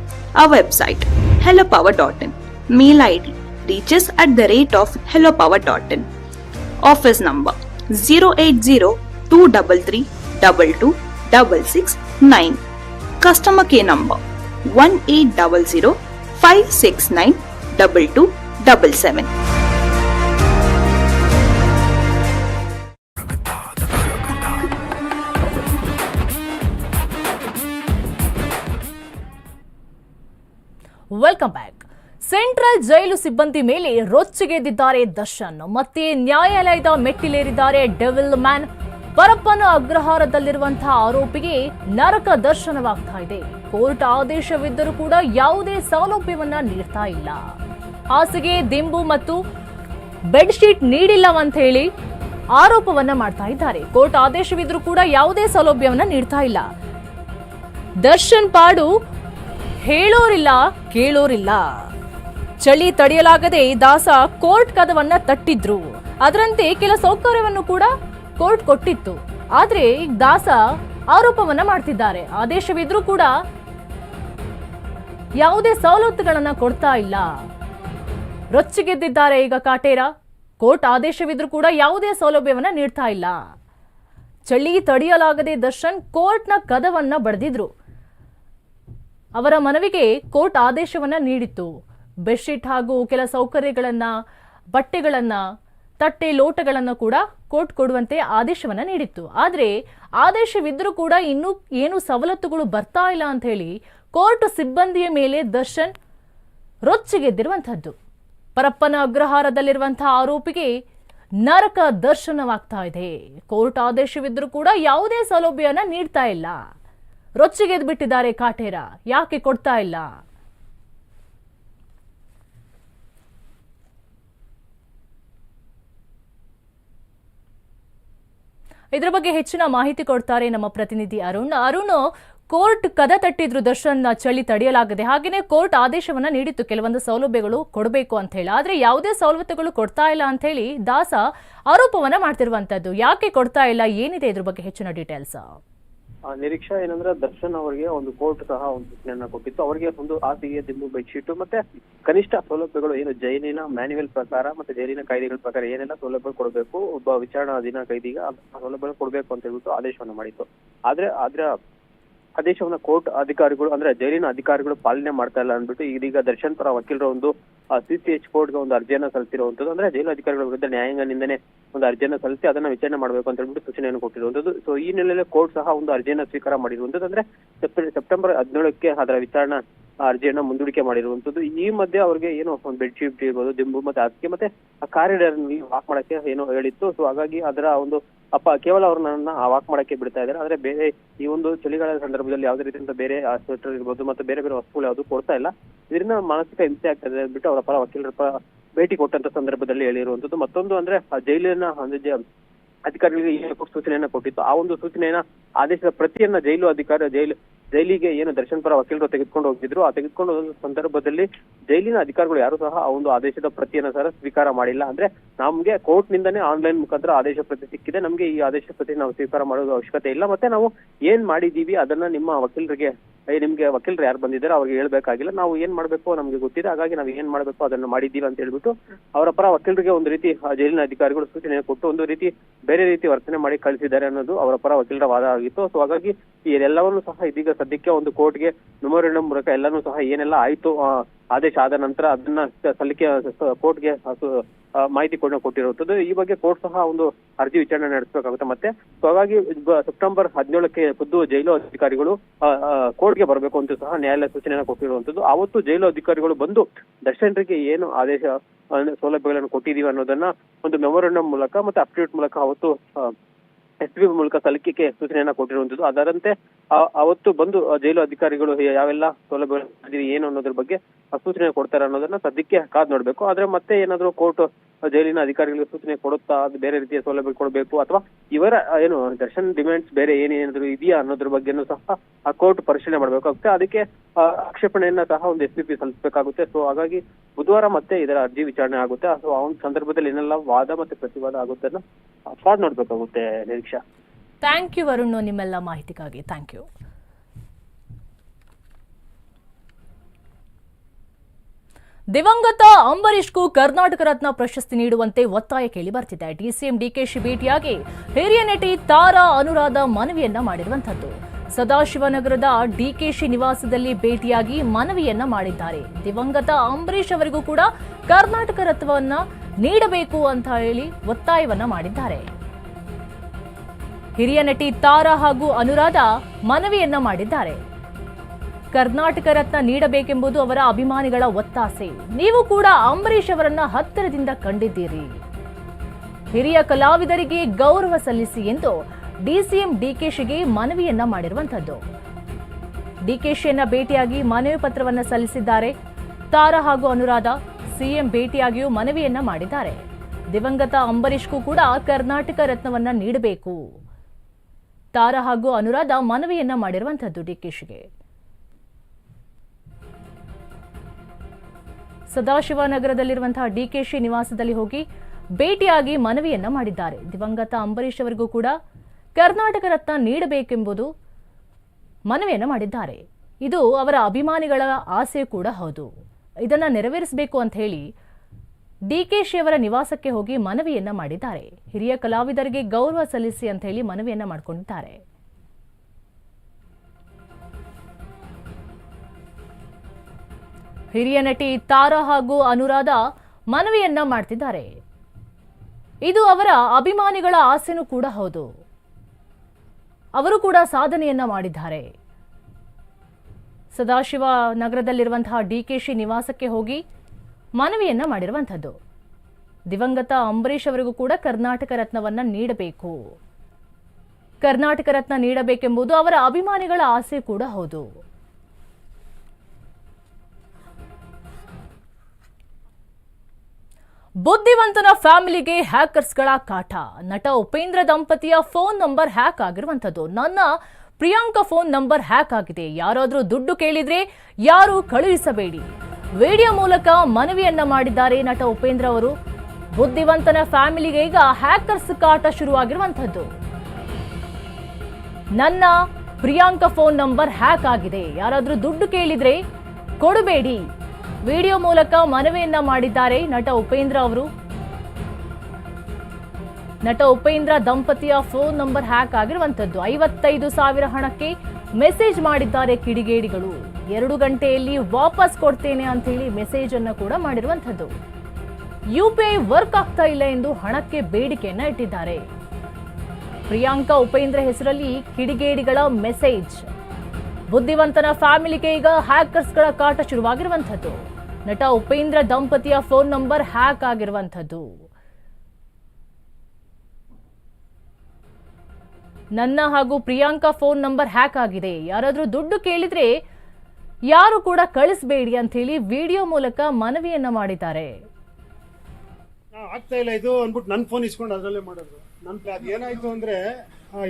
Our website hellopower.in. Mail ID reaches at the rate of hellopower.in. Office number 080 233 22669. Customer care number 1800 569 2277. Welcome back central jail ಸಿಬ್ಬಂದಿ ಮೇಲೆ ರೊಚ್ಚಿಗೆದ್ದಿದ್ದಾರೆ ದರ್ಶನ್ ಮತ್ತೆ ನ್ಯಾಯಾಲಯದ ಮೆಟ್ಟಿಲೇರಿದ್ದಾರೆ devil man Parappana ಅಗ್ರಹಾರದಲ್ಲಿರುವಂತಹ ಆರೋಪಿಗೆ ನರಕ ದರ್ಶನವಾಗ್ತಾ ಇದೆ ಕೋರ್ಟ್ ಆದೇಶವಿದ್ದರೂ ಕೂಡ ಯಾವುದೇ ಸೌಲಭ್ಯವನ್ನ ನೀಡ್ತಾ ಇಲ್ಲ ಹಾಸಿಗೆ ದಿಂಬು ಮತ್ತು ಬೆಡ್ಶೀಟ್ ನೀಡಿಲ್ಲವಂತ ಹೇಳಿ ಆರೋಪವನ್ನ ಮಾಡ್ತಾ ಇದ್ದಾರೆ ಕೋರ್ಟ್ ಆದೇಶವಿದ್ರೂ ಕೂಡ ಯಾವುದೇ ಸೌಲಭ್ಯವನ್ನ ನೀಡ್ತಾ ಇಲ್ಲ ದರ್ಶನ್ ಪಾಡು ಹೇಳೋರಿಲ್ಲ, ಕೇಳೋರಿಲ್ಲ. ಚಳಿ ತಡೆಯಲಾಗದೆ ದಾಸ ಕೋರ್ಟ್ ಕದವನ್ನ ತಟ್ಟಿದ್ರು. ಅದರಂತೆ ಕೆಲ ಸೌಕರ್ಯವನ್ನು ಕೂಡ ಕೋರ್ಟ್ ಕೊಟ್ಟಿತ್ತು. ಆದ್ರೆ ದಾಸ ಆರೋಪವನ್ನ ಮಾಡ್ತಿದ್ದಾರೆ. ಆದೇಶವಿದ್ರೂ ಕೂಡ ಯಾವುದೇ ಸವಲತ್ತುಗಳನ್ನ ಕೊಡ್ತಾ ಇಲ್ಲ. ರೊಚ್ಚಿಗೆದ್ದಿದ್ದಾರೆ ಈಗ ಕಾಟೇರ. ಕೋರ್ಟ್ ಆದೇಶವಿದ್ರೂ ಕೂಡ ಯಾವುದೇ ಸೌಲಭ್ಯವನ್ನ ನೀಡ್ತಾ ಇಲ್ಲ. ಚಳಿ ತಡೆಯಲಾಗದೆ ದರ್ಶನ್ ಕೋರ್ಟ್ನ ಕದವನ್ನ ಬಡ್ದಿದ್ರು. ಅವರ ಮನವಿಗೆ ಕೋರ್ಟ್ ಆದೇಶವನ್ನು ನೀಡಿತ್ತು. ಬೆಡ್ಶೀಟ್ ಹಾಗೂ ಕೆಲ ಸೌಕರ್ಯಗಳನ್ನು, ಬಟ್ಟೆಗಳನ್ನು, ತಟ್ಟೆ ಲೋಟಗಳನ್ನು ಕೂಡ ಕೋರ್ಟ್ ಕೊಡುವಂತೆ ಆದೇಶವನ್ನು ನೀಡಿತ್ತು. ಆದರೆ ಆದೇಶವಿದ್ದರೂ ಕೂಡ ಇನ್ನೂ ಏನು ಸವಲತ್ತುಗಳು ಬರ್ತಾ ಇಲ್ಲ ಅಂತ ಹೇಳಿ ಕೋರ್ಟ್ ಸಿಬ್ಬಂದಿಯ ಮೇಲೆ ದರ್ಶನ್ ರೊಚ್ಚಿಗೆದ್ದಿರುವಂಥದ್ದು ಪರಪ್ಪನ ಅಗ್ರಹಾರದಲ್ಲಿರುವಂತಹ ಆರೋಪಿಗೆ ನರಕ ದರ್ಶನವಾಗ್ತಾ ಇದೆ. ಕೋರ್ಟ್ ಆದೇಶವಿದ್ದರೂ ಕೂಡ ಯಾವುದೇ ಸೌಲಭ್ಯನ ನೀಡ್ತಾ ಇಲ್ಲ. ರೊಚ್ಚಿಗೆದ್ದು ಬಿಟ್ಟಿದ್ದಾರೆ ಕಾಟೇರ. ಯಾಕೆ ಕೊಡ್ತಾ ಇಲ್ಲ? ಇದರ ಬಗ್ಗೆ ಹೆಚ್ಚಿನ ಮಾಹಿತಿ ಕೊಡ್ತಾರೆ ನಮ್ಮ ಪ್ರತಿನಿಧಿ ಅರುಣ್. ಅರುಣ್, ಕೋರ್ಟ್ ಕದ ತಟ್ಟಿದ್ರು ದರ್ಶನ್ ಚಳಿ ತಡೆಯಲಾಗದೆ ಹಾಗೇನೆ ಕೋರ್ಟ್ ಆದೇಶವನ್ನ ನೀಡಿತ್ತು. ಕೆಲವೊಂದು ಸೌಲಭ್ಯಗಳು ಕೊಡಬೇಕು ಅಂತ ಹೇಳಿ. ಆದ್ರೆ ಯಾವುದೇ ಸೌಲಭ್ಯಗಳು ಕೊಡ್ತಾ ಇಲ್ಲ ಅಂತ ಹೇಳಿ ದಾಸ ಆರೋಪವನ್ನ ಮಾಡ್ತಿರುವಂತದ್ದು. ಯಾಕೆ ಕೊಡ್ತಾ ಇಲ್ಲ? ಏನಿದೆ ಇದ್ರ ಬಗ್ಗೆ ಹೆಚ್ಚಿನ ಡೀಟೇಲ್ಸ್ ನಿರೀಕ್ಷಾ ಏನಂದ್ರೆ ದರ್ಶನ್ ಅವರಿಗೆ ಒಂದು ಕೋರ್ಟ್ ಸಹ ಒಂದು ಸೂಚನೆಯನ್ನ ಕೊಟ್ಟಿತ್ತು. ಅವರಿಗೆ ಒಂದು ಆಸಿಗೆ ದಿಂಬು ಬೆಡ್ಶೀಟ್ ಮತ್ತೆ ಕನಿಷ್ಠ ಸೌಲಭ್ಯಗಳು ಏನು ಜೈಲಿನ ಮ್ಯಾನ್ಯುವಲ್ ಪ್ರಕಾರ ಮತ್ತೆ ಜೈಲಿನ ಕಾಯ್ದೆಗಳ ಪ್ರಕಾರ ಏನೆಲ್ಲ ಸೌಲಭ್ಯ ಕೊಡಬೇಕು, ಒಬ್ಬ ವಿಚಾರಣಾಧೀನ ಕೈದಿಗೆ ಕೈದಿಗ ಸೌಲಭ್ಯ ಕೊಡಬೇಕು ಅಂತ ಹೇಳ್ಬಿಟ್ಟು ಆದೇಶವನ್ನು ಮಾಡಿತ್ತು. ಆದ್ರೆ ಆದ್ರೆ ಆದೇಶವನ್ನ ಕೋರ್ಟ್ ಅಧಿಕಾರಿಗಳು ಅಂದ್ರೆ ಜೈಲಿನ ಅಧಿಕಾರಿಗಳು ಪಾಲನೆ ಮಾಡ್ತಾ ಇಲ್ಲ ಅಂದ್ಬಿಟ್ಟು ಇದೀಗ ದರ್ಶನ್ ಪರ ವಕೀಲರ ಒಂದು ಸಿಸಿಎಚ್ ಕೋರ್ಟ್ಗೆ ಒಂದು ಅರ್ಜಿಯನ್ನ ಸಲ್ಲಿಸಿರುವಂತದ್ದು ಅಂದ್ರೆ ಜೈಲು ಅಧಿಕಾರಿಗಳ ವಿರುದ್ಧ ನ್ಯಾಯಾಂಗ ನಿಂದನೆ ಒಂದು ಅರ್ಜಿಯನ್ನ ಸಲ್ಲಿಸಿ ಅದನ್ನ ವಿಚಾರಣೆ ಮಾಡಬೇಕು ಅಂತ ಹೇಳ್ಬಿಟ್ಟು ಸೂಚನೆಯನ್ನು ಕೊಟ್ಟಿರುವಂತದ್ದು ಸೊ ಈ ನೆಲೆಯಲ್ಲಿ ಕೋರ್ಟ್ ಸಹ ಒಂದು ಅರ್ಜಿಯನ್ನ ಸ್ವೀಕಾರ ಮಾಡಿರುವಂತದ್ದು ಅಂದ್ರೆ ಸೆಪ್ಟೆಂಬರ್ ಹದಿನೇಳಕ್ಕೆ ಅದರ ವಿಚಾರಣಾ ಅರ್ಜಿಯನ್ನ ಮುಂದೂಡಿಕೆ ಮಾಡಿರುವಂತದ್ದು ಈ ಮಧ್ಯೆ ಅವ್ರಿಗೆ ಏನು ಒಂದು ಬೆಡ್ಶೀಟ್ ಇರ್ಬೋದು, ದಿಂಬು ಮತ್ತೆ ಅದಕ್ಕೆ ಮತ್ತೆ ಆ ಕಾರಿಡಾರ್ ವಾಕ್ ಮಾಡಕ್ಕೆ ಏನೋ ಹೇಳಿತ್ತು. ಸೊ ಹಾಗಾಗಿ ಅದರ ಒಂದು ಅಪ್ಪ, ಕೇವಲ ಅವ್ರನ್ನ ವಾಕ್ ಮಾಡಕ್ಕೆ ಬಿಡ್ತಾ ಇದ್ದಾರೆ. ಆದ್ರೆ ಬೇರೆ ಈ ಒಂದು ಚಳಿಗಾಲದ ಸಂದರ್ಭದಲ್ಲಿ ಯಾವುದೇ ರೀತಿಯಿಂದ ಬೇರೆ ಸ್ವೆಟರ್ ಇರ್ಬೋದು ಮತ್ತೆ ಬೇರೆ ಬೇರೆ ವಸ್ತುಗಳು ಯಾವುದು ಕೊಡ್ತಾ ಇಲ್ಲ. ಇದರಿಂದ ಮಾನಸಿಕ ಹಿಂಸೆ ಆಗ್ತದೆ ಅಂದ್ಬಿಟ್ಟು ಅವರ ಪರ ವಕೀಲರ ಪರ ಭೇಟಿ ಕೊಟ್ಟಂತ ಸಂದರ್ಭದಲ್ಲಿ ಹೇಳಿರುವಂತದ್ದು. ಮತ್ತೊಂದು ಅಂದ್ರೆ ಆ ಜೈಲಿನ ಒಂದು ಅಧಿಕಾರಿಗಳಿಗೆ ಸೂಚನೆಯನ್ನ ಕೊಟ್ಟಿತ್ತು. ಆ ಒಂದು ಸೂಚನೆಯನ್ನ ಆದೇಶದ ಪ್ರತಿಯನ್ನ ಜೈಲು ಅಧಿಕಾರಿ, ಜೈಲು ಜೈಲಿಗೆ ಏನು ದರ್ಶನ್ ಪರ ವಕೀಲರು ತೆಗೆದುಕೊಂಡು ಹೋಗಿದ್ರು. ಆ ತೆಗೆದುಕೊಂಡು ಹೋದ ಸಂದರ್ಭದಲ್ಲಿ ಜೈಲಿನ ಅಧಿಕಾರಿಗಳು ಯಾರು ಸಹ ಆ ಒಂದು ಆದೇಶದ ಪ್ರತಿಯನ್ನು ಸಹ ಸ್ವೀಕಾರ ಮಾಡಿಲ್ಲ. ಅಂದ್ರೆ ನಮ್ಗೆ ಕೋರ್ಟ್ ನಿಂದನೇ ಆನ್ಲೈನ್ ಮುಖಾಂತರ ಆದೇಶ ಪ್ರತಿ ಸಿಕ್ಕಿದೆ. ನಮ್ಗೆ ಈ ಆದೇಶ ಪ್ರತಿ ನಾವು ಸ್ವೀಕಾರ ಮಾಡೋದು ಅವಶ್ಯಕತೆ ಇಲ್ಲ. ಮತ್ತೆ ನಾವು ಏನ್ ಮಾಡಿದೀವಿ ಅದನ್ನ ನಿಮ್ಮ ವಕೀಲರಿಗೆ ಏ, ನಿಮ್ಗೆ ವಕೀಲರು ಯಾರು ಬಂದಿದ್ದಾರೆ, ಅವ್ರಿಗೆ ಹೇಳ್ಬೇಕಾಗಿಲ್ಲ. ನಾವು ಏನ್ ಮಾಡ್ಬೇಕು ನಮ್ಗೆ ಗೊತ್ತಿದೆ. ಹಾಗಾಗಿ ನಾವು ಏನ್ ಮಾಡ್ಬೇಕು ಅದನ್ನು ಮಾಡಿದ್ದೀವಿ ಅಂತ ಹೇಳ್ಬಿಟ್ಟು ಅವರ ಪರ ವಕೀಲರಿಗೆ ಒಂದು ರೀತಿ ಜೈಲಿನ ಅಧಿಕಾರಿಗಳು ಸೂಚನೆ ಕೊಟ್ಟು ಒಂದು ರೀತಿ ಬೇರೆ ರೀತಿ ವರ್ತನೆ ಮಾಡಿ ಕಳಿಸಿದ್ದಾರೆ ಅನ್ನೋದು ಅವರ ಪರ ವಕೀಲರ ವಾದ ಆಗಿತ್ತು. ಸೊ ಹಾಗಾಗಿ ಈ ಸಹ ಇದೀಗ ಸದ್ಯಕ್ಕೆ ಒಂದು ಕೋರ್ಟ್ಗೆ ಮೆಮೋರಿಯಂ ಮೂಲಕ ಎಲ್ಲಾನು ಸಹ ಏನೆಲ್ಲ ಆಯ್ತು ಆದೇಶ ಆದ ನಂತರ ಅದನ್ನ ಸಲ್ಲಿಕೆ, ಕೋರ್ಟ್ಗೆ ಮಾಹಿತಿ ಕೊಡ ಕೊಟ್ಟಿರುವಂತದ್ದು ಈ ಬಗ್ಗೆ ಕೋರ್ಟ್ ಸಹ ಒಂದು ಅರ್ಜಿ ವಿಚಾರಣೆ ನಡೆಸಬೇಕಾಗುತ್ತೆ. ಮತ್ತೆ ಸೊ ಹಾಗಾಗಿ ಬ- ಸೆಪ್ಟೆಂಬರ್ ಹದಿನೇಳಕ್ಕೆ ಖುದ್ದು ಜೈಲು ಅಧಿಕಾರಿಗಳು ಕೋರ್ಟ್ಗೆ ಬರಬೇಕು ಅಂತ ಸಹ ನ್ಯಾಯಾಲಯ ಸೂಚನೆಯನ್ನು ಕೊಟ್ಟಿರುವಂತದ್ದು ಅವತ್ತು ಜೈಲು ಅಧಿಕಾರಿಗಳು ಬಂದು ದರ್ಶನರಿಗೆ ಏನು ಆದೇಶ ಸೌಲಭ್ಯಗಳನ್ನು ಕೊಟ್ಟಿದೀವಿ ಅನ್ನೋದನ್ನ ಒಂದು ಮೆಮೊರಂಡಮ್ ಮೂಲಕ ಮತ್ತೆ ಅಪ್ಡೇಟ್ ಮೂಲಕ ಅವತ್ತು ಎಸ್ ಪಿ ಮೂಲಕ ಸಲ್ಲಿಕೆಗೆ ಸೂಚನೆಯನ್ನ ಕೊಟ್ಟಿರುವಂತದ್ದು ಅದರಂತೆ ಅವತ್ತು ಬಂದು ಜೈಲು ಅಧಿಕಾರಿಗಳು, ಯಾವೆಲ್ಲ ಸೌಲಭ್ಯಗಳು ಏನು ಅನ್ನೋದ್ರ ಬಗ್ಗೆ ಸೂಚನೆ ಕೊಡ್ತಾರೆ ಅನ್ನೋದನ್ನ ಸದ್ಯಕ್ಕೆ ಕಾದ್ ನೋಡ್ಬೇಕು. ಆದ್ರೆ ಮತ್ತೆ ಏನಾದ್ರು ಕೋರ್ಟ್ ಜೈಲಿನ ಅಧಿಕಾರಿಗಳಿಗೆ ಸೂಚನೆ ಕೊಡುತ್ತಾ, ಅದು ಬೇರೆ ರೀತಿಯ ಸೌಲಭ್ಯ ಕೊಡಬೇಕು, ಅಥವಾ ಇವರ, ಏನು, ದರ್ಶನ್ ಡಿಮ್ಯಾಂಡ್ಸ್ ಬೇರೆ ಏನೇನಾದ್ರು ಇದೆಯಾ ಅನ್ನೋದ್ರ ಬಗ್ಗೆನೂ ಸಹ ಆ ಕೋರ್ಟ್ ಪರಿಶೀಲನೆ ಮಾಡಬೇಕಾಗುತ್ತೆ ಅದಕ್ಕೆ ಆಕ್ಷೇಪಣೆಯನ್ನ ಸಹ ಒಂದು ಎಸ್ ಪಿ ಪಿ ಸಲ್ಲಿಸಬೇಕಾಗುತ್ತೆ. ಸೊ ಹಾಗಾಗಿ ಬುಧವಾರ ಮತ್ತೆ ಇದರ ಅರ್ಜಿ ವಿಚಾರಣೆ ಆಗುತ್ತೆ. ಸೊ ಆ ಒಂದು ಸಂದರ್ಭದಲ್ಲಿ ಏನೆಲ್ಲ ವಾದ ಮತ್ತೆ ಪ್ರತಿವಾದ ಆಗುತ್ತೆ ಕಾದ್ ನೋಡ್ಬೇಕಾಗುತ್ತೆ ನಿರೀಕ್ಷಾ. ಥ್ಯಾಂಕ್ ಯು ವರುಣ್ ನಿಮ್ಮೆಲ್ಲ ಮಾಹಿತಿಗಾಗಿ. ಥ್ಯಾಂಕ್ ಯು ದಿವಂಗತ ಅಂಬರೀಷ್ಗೂ ಕರ್ನಾಟಕ ರತ್ನ ಪ್ರಶಸ್ತಿ ನೀಡುವಂತೆ ಒತ್ತಾಯ ಕೇಳಿ ಬರ್ತಿದೆ. ಡಿಸಿಎಂ ಡಿಕೆಶಿ ಭೇಟಿಯಾಗಿ ಹಿರಿಯ ನಟಿ ತಾರಾ ಅನುರಾಧ ಮನವಿಯನ್ನ ಮಾಡಿರುವಂತದ್ದು ಸದಾಶಿವನಗರದ ಡಿಕೆಶಿ ನಿವಾಸದಲ್ಲಿ ಭೇಟಿಯಾಗಿ ಮನವಿಯನ್ನ ಮಾಡಿದ್ದಾರೆ. ದಿವಂಗತ ಅಂಬರೀಷ್ ಅವರಿಗೂ ಕೂಡ ಕರ್ನಾಟಕ ರತ್ನವನ್ನ ನೀಡಬೇಕು ಅಂತ ಹೇಳಿ ಒತ್ತಾಯವನ್ನ ಮಾಡಿದ್ದಾರೆ. ಹಿರಿಯ ನಟಿ ತಾರಾ ಹಾಗೂ ಅನುರಾಧ ಮನವಿಯನ್ನ ಮಾಡಿದ್ದಾರೆ. ಕರ್ನಾಟಕ ರತ್ನ ನೀಡಬೇಕೆಂಬುದು ಅವರ ಅಭಿಮಾನಿಗಳ ಒತ್ತಾಸೆ. ನೀವು ಕೂಡ ಅಂಬರೀಷ್ ಅವರನ್ನ ಹತ್ತಿರದಿಂದ ಕಂಡಿದ್ದೀರಿ. ಹಿರಿಯ ಕಲಾವಿದರಿಗೆ ಗೌರವ ಸಲ್ಲಿಸಿ ಎಂದು ಡಿಸಿಎಂ ಡಿಕೆಶಿಗೆ ಮನವಿಯನ್ನ ಮಾಡಿರುವಂತದ್ದು ಡಿಕೆಶಿಯನ್ನ ಭೇಟಿಯಾಗಿ ಮನವಿ ಪತ್ರವನ್ನ ಸಲ್ಲಿಸಿದ್ದಾರೆ. ತಾರಾ ಹಾಗೂ ಅನುರಾಧ ಸಿಎಂ ಭೇಟಿಯಾಗಿಯೂ ಮನವಿಯನ್ನ ಮಾಡಿದ್ದಾರೆ. ದಿವಂಗತ ಅಂಬರೀಷ್ಗೂ ಕೂಡ ಕರ್ನಾಟಕ ರತ್ನವನ್ನ ನೀಡಬೇಕು. ತಾರಾ ಹಾಗೂ ಅನುರಾಧ ಮನವಿಯನ್ನ ಮಾಡಿರುವಂತದ್ದು ಡಿಕೆಶಿಗೆ. ಸದಾಶಿವನಗರದಲ್ಲಿರುವಂತಹ ಡಿಕೆಶಿ ನಿವಾಸದಲ್ಲಿ ಹೋಗಿ ಭೇಟಿಯಾಗಿ ಮನವಿಯನ್ನ ಮಾಡಿದ್ದಾರೆ. ದಿವಂಗತ ಅಂಬರೀಷ್ ಅವರಿಗೂ ಕೂಡ ಕರ್ನಾಟಕ ರತ್ನ ನೀಡಬೇಕೆಂಬುದು ಮನವಿಯನ್ನು ಮಾಡಿದ್ದಾರೆ. ಇದು ಅವರ ಅಭಿಮಾನಿಗಳ ಆಸೆ ಕೂಡ ಹೌದು. ಇದನ್ನು ನೆರವೇರಿಸಬೇಕು ಅಂತ ಹೇಳಿ ಡಿಕೆಶಿ ಅವರ ನಿವಾಸಕ್ಕೆ ಹೋಗಿ ಮನವಿಯನ್ನ ಮಾಡಿದ್ದಾರೆ. ಹಿರಿಯ ಕಲಾವಿದರಿಗೆ ಗೌರವ ಸಲ್ಲಿಸಿ ಅಂತ ಹೇಳಿ ಮನವಿಯನ್ನ ಮಾಡಿಕೊಂಡಿದ್ದಾರೆ. ಹಿರಿಯ ನಟಿ ತಾರಾ ಹಾಗೂ ಅನುರಾಧ ಮನವಿಯನ್ನ ಮಾಡ್ತಿದ್ದಾರೆ. ಇದು ಅವರ ಅಭಿಮಾನಿಗಳ ಆಸೆನೂ ಕೂಡ ಹೌದು. ಅವರು ಕೂಡ ಸಾಧನೆಯನ್ನ ಮಾಡಿದ್ದಾರೆ. ಸದಾಶಿವ ನಗರದಲ್ಲಿರುವಂತಹ ಡಿಕೆಶಿ ನಿವಾಸಕ್ಕೆ ಹೋಗಿ ಮನವಿಯನ್ನ ಮಾಡಿರುವಂಥದ್ದು. ದಿವಂಗತ ಅಂಬರೀಷ್ ಅವರಿಗೂ ಕೂಡ ಕರ್ನಾಟಕ ರತ್ನವನ್ನ ನೀಡಬೇಕು. ಕರ್ನಾಟಕ ರತ್ನ ನೀಡಬೇಕೆಂಬುದು ಅವರ ಅಭಿಮಾನಿಗಳ ಆಸೆ ಕೂಡ ಹೌದು. ಬುದ್ಧಿವಂತನ ಫ್ಯಾಮಿಲಿಗೆ ಹ್ಯಾಕರ್ಸ್ಗಳ ಕಾಟ. ನಟ ಉಪೇಂದ್ರ ದಂಪತಿಯ ಫೋನ್ ನಂಬರ್ ಹ್ಯಾಕ್ ಆಗಿರುವಂಥದ್ದು. ನನ್ನ ಪ್ರಿಯಾಂಕಾ ಫೋನ್ ನಂಬರ್ ಹ್ಯಾಕ್ ಆಗಿದೆ. ಯಾರಾದರೂ ದುಡ್ಡು ಕೇಳಿದ್ರೆ ಯಾರು ಕಳುಹಿಸಬೇಡಿ. ವಿಡಿಯೋ ಮೂಲಕ ಮನವಿಯನ್ನ ಮಾಡಿದ್ದಾರೆ ನಟ ಉಪೇಂದ್ರ ಅವರು. ಬುದ್ಧಿವಂತನ ಫ್ಯಾಮಿಲಿಗೆ ಈಗ ಹ್ಯಾಕರ್ಸ್ ಕಾಟ ಶುರುವಾಗಿರುವಂಥದ್ದು. ನನ್ನ ಪ್ರಿಯಾಂಕಾ ಫೋನ್ ನಂಬರ್ ಹ್ಯಾಕ್ ಆಗಿದೆ. ಯಾರಾದರೂ ದುಡ್ಡು ಕೇಳಿದ್ರೆ ಕೊಡಬೇಡಿ. ವಿಡಿಯೋ ಮೂಲಕ ಮನವಿಯನ್ನ ಮಾಡಿದ್ದಾರೆ ನಟ ಉಪೇಂದ್ರ ಅವರು. ನಟ ಉಪೇಂದ್ರ ದಂಪತಿಯ ಫೋನ್ ನಂಬರ್ ಹ್ಯಾಕ್ ಆಗಿರುವಂತದ್ದು ಐವತ್ತೈದು ಸಾವಿರ ಹಣಕ್ಕೆ ಮೆಸೇಜ್ ಮಾಡಿದ್ದಾರೆ ಕಿಡಿಗೇಡಿಗಳು. ಎರಡು ಗಂಟೆಯಲ್ಲಿ ವಾಪಸ್ ಕೊಡ್ತೇನೆ ಅಂತ ಹೇಳಿ ಮೆಸೇಜ್ ಅನ್ನು ಕೂಡ ಮಾಡಿರುವಂತದ್ದು ಯುಪಿಐ ವರ್ಕ್ ಆಗ್ತಾ ಇಲ್ಲ ಎಂದು ಹಣಕ್ಕೆ ಬೇಡಿಕೆಯನ್ನ ಇಟ್ಟಿದ್ದಾರೆ. ಪ್ರಿಯಾಂಕಾ ಉಪೇಂದ್ರ ಹೆಸರಲ್ಲಿ ಕಿಡಿಗೇಡಿಗಳ ಮೆಸೇಜ್. ಬುದ್ಧಿವಂತನ ಫ್ಯಾಮಿಲಿಗೆ ಈಗ ಹ್ಯಾಕರ್ಸ್ಗಳ ಕಾಟ ಶುರುವಾಗಿರುವಂಥದ್ದು. ನಟ ಉಪೇಂದ್ರ ದಂಪತಿಯ ಫೋನ್ ನಂಬರ್ ಹ್ಯಾಕ್ ಆಗಿರುವಂಥದ್ದು. ನನ್ನ ಹಾಗೂ ಪ್ರಿಯಾಂಕಾ ಫೋನ್ ನಂಬರ್ ಹ್ಯಾಕ್ ಆಗಿದೆ. ಯಾರಾದರೂ ದುಡ್ಡು ಕೇಳಿದ್ರೆ ಯಾರು ಕೂಡ ಕಳಿಸ್ಬೇಡಿ ಅಂತ ಹೇಳಿ ವಿಡಿಯೋ ಮೂಲಕ ಮನವಿಯನ್ನ ಮಾಡಿದ್ದಾರೆ. ಆಗ್ತಾ ಇಲ್ಲ. ಇದು ಅಂದ್ಬಿಟ್ಟು ನನ್ನ ಫೋನ್ ಇಸ್ಕೊಂಡು ಅದರಲ್ಲೇ ಮಾಡೋದು. ನನ್ನ ಏನಾಯ್ತು ಅಂದ್ರೆ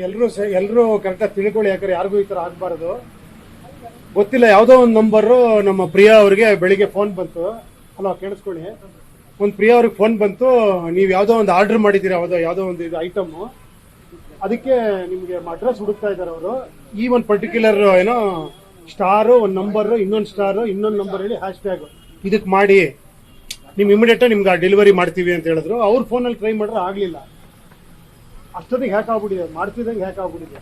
ಎಲ್ಲರೂ ಎಲ್ಲರೂ ಕರೆಕ್ಟಾಗಿ ತಿಳ್ಕೊಳ್ಳಿ ಯಾಕಂದ್ರೆ ಯಾರಿಗೂ ಈ ಥರ ಆಗಬಾರ್ದು. ಗೊತ್ತಿಲ್ಲ, ಯಾವುದೋ ಒಂದು ನಂಬರು ನಮ್ಮ ಪ್ರಿಯಾ ಅವ್ರಿಗೆ ಬೆಳಿಗ್ಗೆ ಫೋನ್ ಬಂತು. ಅಲ್ಲ ಕೇಳಿಸ್ಕೊಳ್ಳಿ. ಒಂದು ಪ್ರಿಯಾ ಅವ್ರಿಗೆ ಫೋನ್ ಬಂತು, ನೀವು ಯಾವುದೋ ಒಂದು ಆರ್ಡರ್ ಮಾಡಿದ್ದೀರಾ, ಯಾವುದೋ ಯಾವುದೋ ಒಂದು ಇದು ಐಟಮ್ಮು ಅದಕ್ಕೆ ನಿಮಗೆ ಅಡ್ರೆಸ್ ಹುಡುಕ್ತಾ ಇದ್ದಾರೆ ಅವರು. ಈ ಒಂದು ಪರ್ಟಿಕ್ಯುಲರ್ ಏನೋ ಸ್ಟಾರು ಒಂದು ನಂಬರು ಇನ್ನೊಂದು ಸ್ಟಾರು ಇನ್ನೊಂದು ನಂಬರ್ ಹೇಳಿ ಹ್ಯಾಶ್ ಟ್ಯಾಗ್ ಇದಕ್ಕೆ ಮಾಡಿ, ನಿಮ್ ಇಮಿಡಿಯೇಟ್ ನಿಮ್ಗೆ ಆ ಡೆಲಿವರಿ ಮಾಡ್ತೀವಿ ಅಂತ ಹೇಳಿದ್ರು. ಅವ್ರ ಫೋನಲ್ಲಿ ಟ್ರೈ ಮಾಡಿದ್ರೆ ಆಗಲಿಲ್ಲ. ಅಷ್ಟೊತ್ತಿಗೆ ಹ್ಯಾಕ್ ಆಗ್ಬಿಟ್ಟಿದೆ, ಮಾಡ್ತಿದ್ದಂಗೆ ಹ್ಯಾಕ್ ಆಗ್ಬಿಟ್ಟಿದೆ.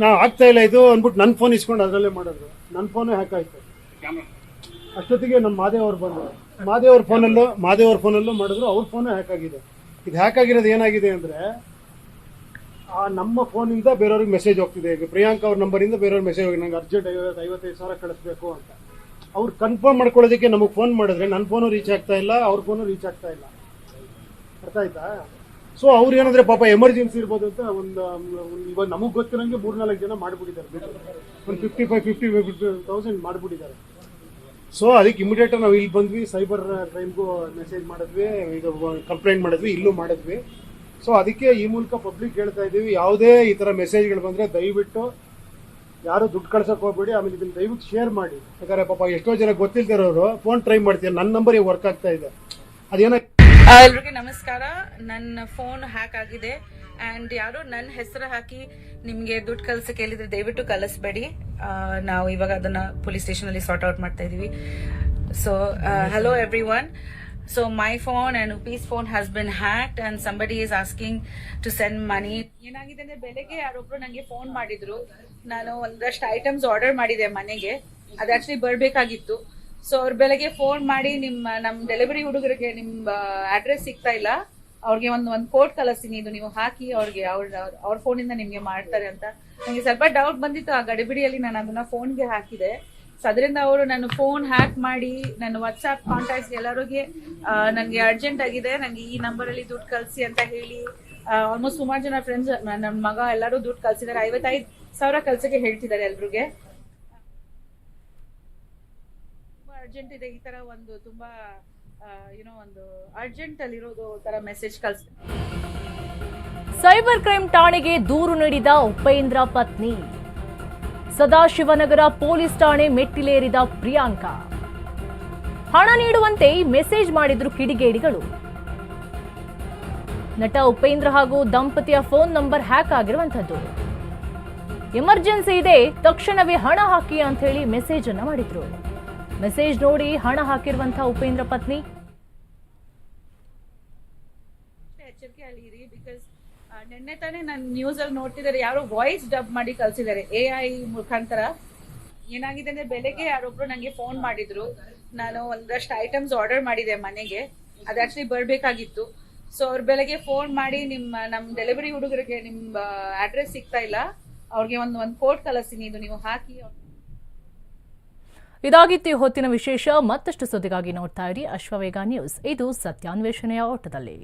ನಾ ಆಗ್ತಾ ಇಲ್ಲ ಇದು ಅಂದ್ಬಿಟ್ಟು ನನ್ನ ಫೋನ್ ಇಸ್ಕೊಂಡು ಅದರಲ್ಲೇ ಮಾಡಿದ್ರು. ನನ್ನ ಫೋನೇ ಹ್ಯಾಕ್ ಆಯ್ತು. ಅಷ್ಟೊತ್ತಿಗೆ ನಮ್ಮ ಮಾದೇವ್ ಅವ್ರು ಬಂದರು. ಮಾದೇವ್ ಅವ್ರ ಫೋನಲ್ಲೂ ಮಾದೇವ್ ಅವ್ರ ಫೋನಲ್ಲೂ ಮಾಡಿದ್ರು, ಅವ್ರ ಫೋನೇ ಹ್ಯಾಕ್ ಆಗಿದೆ. ಇದು ಹ್ಯಾಕ್ ಆಗಿರೋದು ಏನಾಗಿದೆ ಅಂದರೆ, ಆ ನಮ್ಮ ಫೋನಿಂದ ಬೇರೆಯವ್ರಿಗೆ ಮೆಸೇಜ್ ಹೋಗ್ತಿದೆ. ಈಗ ಪ್ರಿಯಾಂಕ ಅವ್ರ ನಂಬರಿಂದ ಬೇರೆಯವ್ರ ಮೆಸೇಜ್ ಹೋಗಿ, ನಂಗೆ ಅರ್ಜೆಂಟ್ ಐವತ್ತು ಐವತ್ತೈದು ಸಾವಿರ ಕಳಿಸ್ಬೇಕು ಅಂತ. ಅವ್ರು ಕನ್ಫರ್ಮ್ ಮಾಡ್ಕೊಳ್ಳೋದಕ್ಕೆ ನಮಗೆ ಫೋನ್ ಮಾಡಿದ್ರೆ ನನ್ನ ಫೋನು ರೀಚ್ ಆಗ್ತಾ ಇಲ್ಲ, ಅವ್ರ ಫೋನು ರೀಚ್ ಆಗ್ತಾ ಇಲ್ಲ. ಅರ್ಥ ಆಯ್ತಾ? ಸೊ ಅವ್ರು ಏನಂದ್ರೆ ಪಾಪ ಎಮರ್ಜೆನ್ಸಿ ಇರ್ಬೋದು ಅಂತ ಒಂದು ಇವಾಗ ನಮಗೆ ಗೊತ್ತಿರೋಂಗೆ ಮೂರ್ನಾಲ್ಕು ಜನ ಮಾಡ್ಬಿಟ್ಟಿದ್ದಾರೆ. ಒಂದು ಫಿಫ್ಟಿ ಫೈವ್ ಫಿಫ್ಟಿ ತೌಸಂಡ್ ಮಾಡ್ಬಿಟ್ಟಿದ್ದಾರೆ. ಸೊ ಅದಕ್ಕೆ ಇಮಿಡಿಯೇಟ್ ನಾವು ಇಲ್ಲಿ ಬಂದ್ವಿ ಸೈಬರ್ ಕ್ರೈಮ್ಗೂ ಮೆಸೇಜ್ ಮಾಡಿದ್ವಿ ಇದು ಕಂಪ್ಲೇಂಟ್ ಮಾಡಿದ್ವಿ, ಇಲ್ಲೂ ಮಾಡಿದ್ವಿ. ಸೊ ಅದಕ್ಕೆ ಈ ಮೂಲಕ ಪಬ್ಲಿಕ್ ಹೇಳ್ತಾ ಇದ್ದೀವಿ ಯಾವುದೇ ಈ ಥರ ಮೆಸೇಜ್ಗಳು ಬಂದರೆ ದಯವಿಟ್ಟು ಯಾರು ದುಡ್ಡು ಕಳ್ಸೋಕೆ ಹೋಗ್ಬೇಡಿ, ಆಮೇಲೆ ಇದನ್ನ ದಯವಿಟ್ಟು ಶೇರ್ ಮಾಡಿ. ಯಾಕಂದ್ರೆ ಪಾಪ ಎಷ್ಟೋ ಜನ ಗೊತ್ತಿಲ್ದಿರೋರು ಫೋನ್ ಟ್ರೈ ಮಾಡ್ತೀವಿ ನನ್ನ ನಂಬರ್ ವರ್ಕ್ ಆಗ್ತಾ ಇದೆ. ಅದೇನೋ ಎಲ್ರಿಗೂ ನಮಸ್ಕಾರ. ನನ್ನ ಫೋನ್ ಹ್ಯಾಕ್ ಆಗಿದೆ. ಅಂಡ್ ಯಾರು ನನ್ನ ಹೆಸರು ಹಾಕಿ ನಿಮಗೆ ದುಡ್ಡು ಕಳ್ಸಿ ಕೇಳಿದ್ರೆ ದಯವಿಟ್ಟು ಕಲಿಸ್ಬೇಡಿ ನಾವು ಇವಾಗ ಅದನ್ನ ಪೊಲೀಸ್ ಸ್ಟೇಷನಲ್ಲಿ ಸಾರ್ಟ್ ಔಟ್ ಮಾಡ್ತಾ ಇದೀವಿ. So hello everyone so my phone and Uppi's phone has been hack and somebody is asking to send money ಏನಾಗಿದೆ ಅಂದ್ರೆ ಬೆಳಗ್ಗೆ ಯಾರೊಬ್ರು ನನಗೆ ಫೋನ್ ಮಾಡಿದ್ರು. ನಾನು ಒಂದಷ್ಟು ಐಟಮ್ಸ್ ಆರ್ಡರ್ ಮಾಡಿದೆ ಮನೆಗೆ. ಅದು ಆಕ್ಚುಲಿ ಬರಬೇಕಾಗಿತ್ತು. ಸೊ ಅವ್ರು ಬೆಳಗ್ಗೆ ಫೋನ್ ಮಾಡಿ ನಿಮ್ಮ ನಮ್ಮ ಡೆಲಿವರಿ ಹುಡುಗರಿಗೆ ನಿಮ್ಮ ಅಡ್ರೆಸ್ ಸಿಗ್ತಾ ಇಲ್ಲ. ಅವ್ರಿಗೆ ಒಂದು ಒಂದು ಕೋಟ್ ಕಳಿಸ್ತೀನಿ. ಇದು ನೀವು ಹಾಕಿ ಅವ್ರಿಗೆ, ಅವ್ರ ಅವ್ರ ಫೋನಿಂದ ನಿಮಗೆ ಮಾಡ್ತಾರೆ ಅಂತ. ನನಗೆ ಸ್ವಲ್ಪ ಡೌಟ್ ಬಂದಿತ್ತು. ಆ ಗಡಿಬಿಡಿಯಲ್ಲಿ ನಾನು ಅದನ್ನ ಫೋನ್ಗೆ ಹಾಕಿದೆ. ಸೊ ಅದರಿಂದ ಅವರು ನನ್ನ ಫೋನ್ ಹ್ಯಾಕ್ ಮಾಡಿ, ನನ್ನ ವಾಟ್ಸ್ಆ್ಯಪ್ ಕಾಂಟ್ಯಾಕ್ಟ್ಸ್ ಎಲ್ಲರಿಗೆ ನನಗೆ ಅರ್ಜೆಂಟ್ ಆಗಿದೆ. ನನಗೆ ಈ ನಂಬರಲ್ಲಿ ದುಡ್ಡು ಕಳಿಸಿ ಅಂತ ಹೇಳಿ ಆಲ್ಮೋಸ್ಟ್ ಸುಮಾರು ಜನ ಫ್ರೆಂಡ್ಸ್ ನನ್ನ ಮಗ ಎಲ್ಲರೂ ದುಡ್ಡು ಕಳ್ಸಿದ್ದಾರೆ. ಐವತ್ತೈದು ಸಾವಿರ ಕಳ್ಸಕ್ಕೆ ಹೇಳ್ತಿದ್ದಾರೆ ಎಲ್ರಿಗೆ ತುಂಬಾ ಅರ್ಜೆಂಟ್ ಇದೆ ಈ ತರ ಒಂದು ತುಂಬಾ ಏನೋ ಒಂದು ಅರ್ಜೆಂಟ್ ಅಲ್ಲಿರೋದು ತರ ಮೆಸೇಜ್ ಕಳ್ಸ ಸೈಬರ್ ಕ್ರೈಮ್ ಠಾಣೆಗೆ ದೂರು ನೀಡಿದ ಉಪೇಂದ್ರ ಪತ್ನಿ. ಸದಾಶಿವನಗರ ಪೊಲೀಸ್ ಠಾಣೆ ಮೆಟ್ಟಿಲೇರಿದ ಪ್ರಿಯಾಂಕಾ. ಹಣ ನೀಡುವಂತೆ ಮೆಸೇಜ್ ಮಾಡಿದ್ರು ಕಿಡಿಗೇಡಿಗಳು. ನಟ ಉಪೇಂದ್ರ ಹಾಗೂ ದಂಪತಿಯ ಫೋನ್ ನಂಬರ್ ಹ್ಯಾಕ್ ಆಗಿರುವಂಥದ್ದು. ಎಮರ್ಜೆನ್ಸಿ ಇದೆ, ತಕ್ಷಣವೇ ಹಣ ಹಾಕಿ ಅಂತ ಹೇಳಿ ಮೆಸೇಜ್ ಅನ್ನ ಮಾಡಿದ್ರು. ಮೆಸೇಜ್ ನೋಡಿ ಹಣ ಹಾಕಿರುವಂತಹ ಉಪೇಂದ್ರ ಪತ್ನಿ. ಎಚ್ಚರಿಕೆಯಲ್ಲಿ ಇರಿ ಬಿಕಾಸ್ ನಿನ್ನೆ ತಾನೇ ನಾನು ನ್ಯೂಸ್ ಅಲ್ಲಿ ನೋಡ್ತಿದ್ದಾರೆ, ಯಾರೋ ವಾಯ್ಸ್ ಡಬ್ ಮಾಡಿ ಕಳ್ಸಿದ್ದಾರೆ ಎ ಐ ಮುಖಾಂತರ. ಏನಾಗಿದೆ ಅಂದ್ರೆ ಬೆಳಗ್ಗೆ ಯಾರೊಬ್ರು ನಂಗೆ ಫೋನ್ ಮಾಡಿದ್ರು, ನಾನು ಒಂದಷ್ಟು ಐಟಮ್ಸ್ ಆರ್ಡರ್ ಮಾಡಿದೆ ಮನೆಗೆ, ಅದು ಆಕ್ಚುಲಿ ಬರಬೇಕಾಗಿತ್ತು. ಸೊ ಅವ್ರ ಬೆಳಗ್ಗೆ ಫೋನ್ ಮಾಡಿ ನಿಮ್ಮ ನಮ್ಮ ಡೆಲಿವರಿ ಹುಡುಗರಿಗೆ ನಿಮ್ಮ ಅಡ್ರೆಸ್ ಸಿಗ್ತಾ ಇಲ್ಲ, ಅವ್ರಿಗೆ ಒಂದು ಒಂದು ಕೋಟ್ ಕಳಿಸ್ತೀನಿ, ಇದು ನೀವು ಹಾಕಿ ಇದಾಗಿತ್ತು ಹೊತ್ತಿನ ವಿಶೇಷ. ಮತ್ತಷ್ಟು ಸುದ್ದಿಗಾಗಿ ನೋಡ್ತಾ ಇರಿ ಅಶ್ವವೇಗ ನ್ಯೂಸ್. ಇದು ಸತ್ಯಾನ್ವೇಷಣೆಯ ಓಟದಲ್ಲಿ.